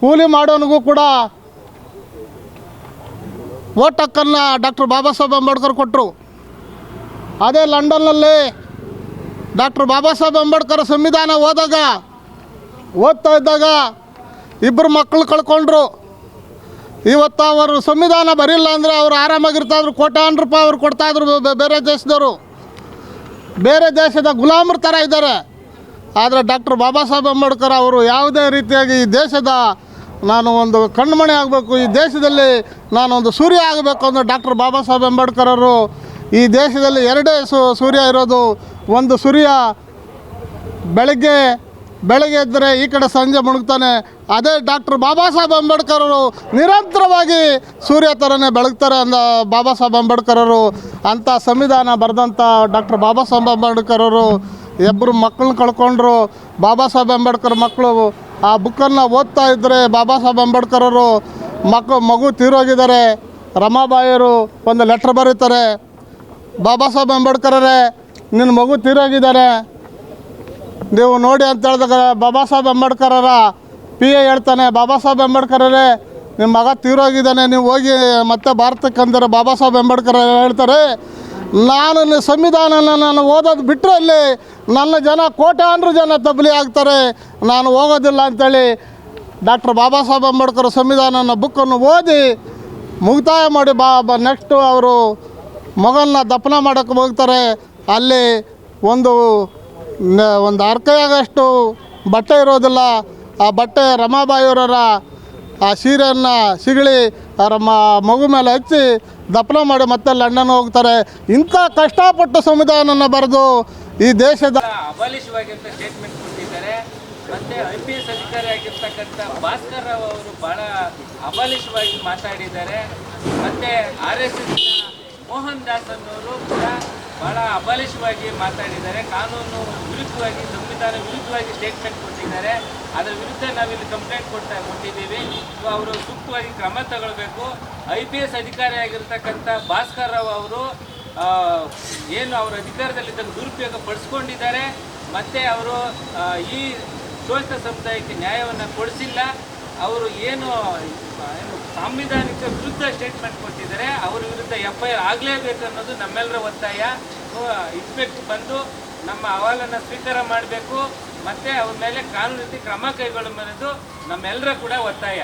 ಕೂಲಿ ಮಾಡೋನಿಗೂ ಕೂಡ ಓಟ್ ಹಕ್ಕನ್ನು ಡಾಕ್ಟರ್ ಬಾಬಾ ಸಾಹೇಬ್ ಅಂಬೇಡ್ಕರ್ ಕೊಟ್ಟರು ಅದೇ ಲಂಡನ್ನಲ್ಲಿ ಡಾಕ್ಟರ್ ಬಾಬಾ ಸಾಹೇಬ್ ಅಂಬೇಡ್ಕರ್ ಸಂವಿಧಾನ ಓದಾಗ ಓದ್ತಾ ಇದ್ದಾಗ ಇಬ್ಬರು ಮಕ್ಕಳು ಕಳ್ಕೊಂಡ್ರು. ಇವತ್ತು ಅವರು ಸಂವಿಧಾನ ಬರಿಲ್ಲ ಅಂದರೆ ಅವರು ಆರಾಮಾಗಿರ್ತಾಯಿದ್ರು ಕೋಟ್ಯಾನ್ ರೂಪಾಯಿ ಅವ್ರು ಕೊಡ್ತಾಯಿದ್ರು ಬೇರೆ ದೇಶದವರು. ಬೇರೆ ದೇಶದ ಗುಲಾಮರ ಥರ ಇದ್ದಾರೆ. ಆದರೆ ಡಾಕ್ಟರ್ ಬಾಬಾ ಸಾಹೇಬ್ ಅಂಬೇಡ್ಕರ್ ಅವರು ಯಾವುದೇ ರೀತಿಯಾಗಿ ಈ ದೇಶದ ನಾನು ಒಂದು ಕಣ್ಮಣಿ ಆಗಬೇಕು. ಈ ದೇಶದಲ್ಲಿ ನಾನೊಂದು ಸೂರ್ಯ ಆಗಬೇಕು ಅಂದರೆ ಡಾಕ್ಟರ್ ಬಾಬಾ ಸಾಹೇಬ್ ಅಂಬೇಡ್ಕರ್ ಅವರು ಈ ದೇಶದಲ್ಲಿ ಎರಡೇ ಸೂರ್ಯ ಇರೋದು ಒಂದು ಸೂರ್ಯ ಬೆಳಗ್ಗೆ ಬೆಳಗ್ಗೆ ಎದ್ದರೆ ಈ ಕಡೆ ಸಂಜೆ ಮುಳುಗ್ತಾನೆ. ಅದೇ ಡಾಕ್ಟರ್ ಬಾಬಾ ಸಾಹೇಬ್ ಅಂಬೇಡ್ಕರ್ ಅವರು ನಿರಂತರವಾಗಿ ಸೂರ್ಯ ಥರನೇ ಬೆಳಗ್ತಾರೆ ಅಂದ ಬಾಬಾ ಸಾಹೇಬ್ ಅಂಬೇಡ್ಕರ್ ಅವರು. ಅಂಥ ಸಂವಿಧಾನ ಬರೆದಂಥ ಡಾಕ್ಟರ್ ಬಾಬಾ ಸಾಹೇಬ್ ಅಂಬೇಡ್ಕರ್ ಅವರು. ಇಬ್ಬರು ಮಕ್ಕಳನ್ನ ಕಳ್ಕೊಂಡ್ರು. ಬಾಬಾ ಸಾಹೇಬ್ ಅಂಬೇಡ್ಕರ್ ಮಕ್ಕಳು ಆ ಬುಕ್ಕನ್ನು ಓದ್ತಾ ಇದ್ದರೆ ಬಾಬಾ ಸಾಹೇಬ್ ಅಂಬೇಡ್ಕರ್ ಅವರು ಮಕ್ಕಳು ಮಗು ತೀರೋಗಿದ್ದಾರೆ. ರಮಾಬಾಯಿಯವರು ಒಂದು ಲೆಟ್ರ್ ಬರೀತಾರೆ. ಬಾಬಾ ಸಾಹೇಬ್ ಅಂಬೇಡ್ಕರರೇ ನಿನ್ನ ಮಗು ತೀರೋಗಿದ್ದಾರೆ ನೀವು ನೋಡಿ ಅಂತ ಹೇಳಿದಾಗ ಬಾಬಾ ಸಾಹೇಬ್ ಅಂಬೇಡ್ಕರರ ಪಿ ಎ ಹೇಳ್ತಾನೆ, ಬಾಬಾ ಸಾಹೇಬ್ ಅಂಬೇಡ್ಕರರೇ ನಿಮ್ಮ ಮಗ ತೀರೋಗಿದ್ದಾನೆ, ನೀವು ಹೋಗಿ ಮತ್ತೆ ಭಾರತಕ್ಕೆ ಅಂದರೆ ಬಾಬಾ ಸಾಹೇಬ್ ಅಂಬೇಡ್ಕರ್ ಹೇಳ್ತಾರೆ. ನಾನು ಸಂವಿಧಾನ ನಾನು ಓದೋದು ಬಿಟ್ಟರೆ ಅಲ್ಲಿ ನನ್ನ ಜನ ಕೋಟ್ಯಾಂತರ ಜನ ತಬ್ಲಿ ಆಗ್ತಾರೆ. ನಾನು ಹೋಗೋದಿಲ್ಲ ಅಂತೇಳಿ ಡಾಕ್ಟರ್ ಬಾಬಾ ಸಾಹೇಬ್ ಅಂಬೇಡ್ಕರ್ ಸಂವಿಧಾನನ ಬುಕ್ಕನ್ನು ಓದಿ ಮುಕ್ತಾಯ ಮಾಡಿ ಬಾ ನೆಕ್ಸ್ಟು ಅವರು ಮಗನ್ನ ದಫನ ಮಾಡೋಕ್ಕೆ ಹೋಗ್ತಾರೆ. ಅಲ್ಲಿ ಒಂದು ಒಂದು ಅರ್ಕೆಯಾಗಷ್ಟು ಬಟ್ಟೆ ಇರೋದಿಲ್ಲ. ಆ ಬಟ್ಟೆ ರಮಾಬಾಯಿಯವರ ಆ ಸೀರೆಯನ್ನು ಸಿಗಳಿ ಮಗು ಮೇಲೆ ಹಚ್ಚಿ ದಫನ ಮಾಡಿ, ಮತ್ತೆ ಲಂಡನ್ ಹೋಗ್ತಾರೆ. ಇಂಥ ಕಷ್ಟಪಟ್ಟು ಸಂವಿಧಾನನ ಬರೆದು ಈ ದೇಶದ ಮತ್ತೆ ಐ ಪಿ ಎಸ್ ಅಧಿಕಾರಿ ಆಗಿರ್ತಕ್ಕಂಥ ಭಾಸ್ಕರ್ ರಾವ್ ಅವರು ಬಹಳ ಅಬಲಿಷವಾಗಿ ಮಾತಾಡಿದ್ದಾರೆ. ಮತ್ತೆ R S S Mohan Das ಅನ್ನೋರು ಕೂಡ ಬಹಳ ಅಬಲಿಷವಾಗಿ ಮಾತಾಡಿದ್ದಾರೆ. ಕಾನೂನು ವಿರುದ್ಧವಾಗಿ ಸಂವಿಧಾನ ವಿರುದ್ಧವಾಗಿ ಸ್ಟೇಟ್ಮೆಂಟ್ ಕೊಟ್ಟಿದ್ದಾರೆ. ಅದರ ವಿರುದ್ಧ ನಾವಿಲ್ಲಿ ಕಂಪ್ಲೇಂಟ್ ಕೊಡ್ತಾ ಕೊಟ್ಟಿದ್ದೀವಿ. ಸೊ ಅವರು ಸೂಕ್ತವಾಗಿ ಕ್ರಮ ತಗೊಳ್ಬೇಕು. ಐ ಪಿ ಎಸ್ ಅಧಿಕಾರಿ ಆಗಿರ್ತಕ್ಕಂಥ ಭಾಸ್ಕರ್ ರಾವ್ ಅವರು ಏನು ಅವರ ಅಧಿಕಾರದಲ್ಲಿ ತನ್ನ ದುರುಪಯೋಗ ಪಡಿಸ್ಕೊಂಡಿದ್ದಾರೆ ಮತ್ತು ಅವರು ಈ ಶೋಷಿತ ಸಮುದಾಯಕ್ಕೆ ನ್ಯಾಯವನ್ನು ಕೊಡಿಸಿಲ್ಲ. ಅವರು ಏನು ಸಾಂವಿಧಾನಿಕ ವಿರುದ್ಧ ಸ್ಟೇಟ್ಮೆಂಟ್ ಕೊಟ್ಟಿದ್ದಾರೆ. ಅವರ ವಿರುದ್ಧ ಎಫ್ ಐ ಆರ್ ಆಗಲೇಬೇಕು ಅನ್ನೋದು ನಮ್ಮೆಲ್ಲರ ಒತ್ತಾಯ. ಇನ್ಸ್ಪೆಕ್ಟ್ ಬಂದು ನಮ್ಮ ಅಹವಾಲನ್ನು ಸ್ವೀಕಾರ ಮಾಡಬೇಕು ಮತ್ತೆ ಅವ್ರ ಮೇಲೆ ಕಾನೂನು ರೀತಿ ಕ್ರಮ ಕೈಗೊಳ್ಳುವುದು ನಮ್ಮೆಲ್ಲರ ಕೂಡ ಒತ್ತಾಯ.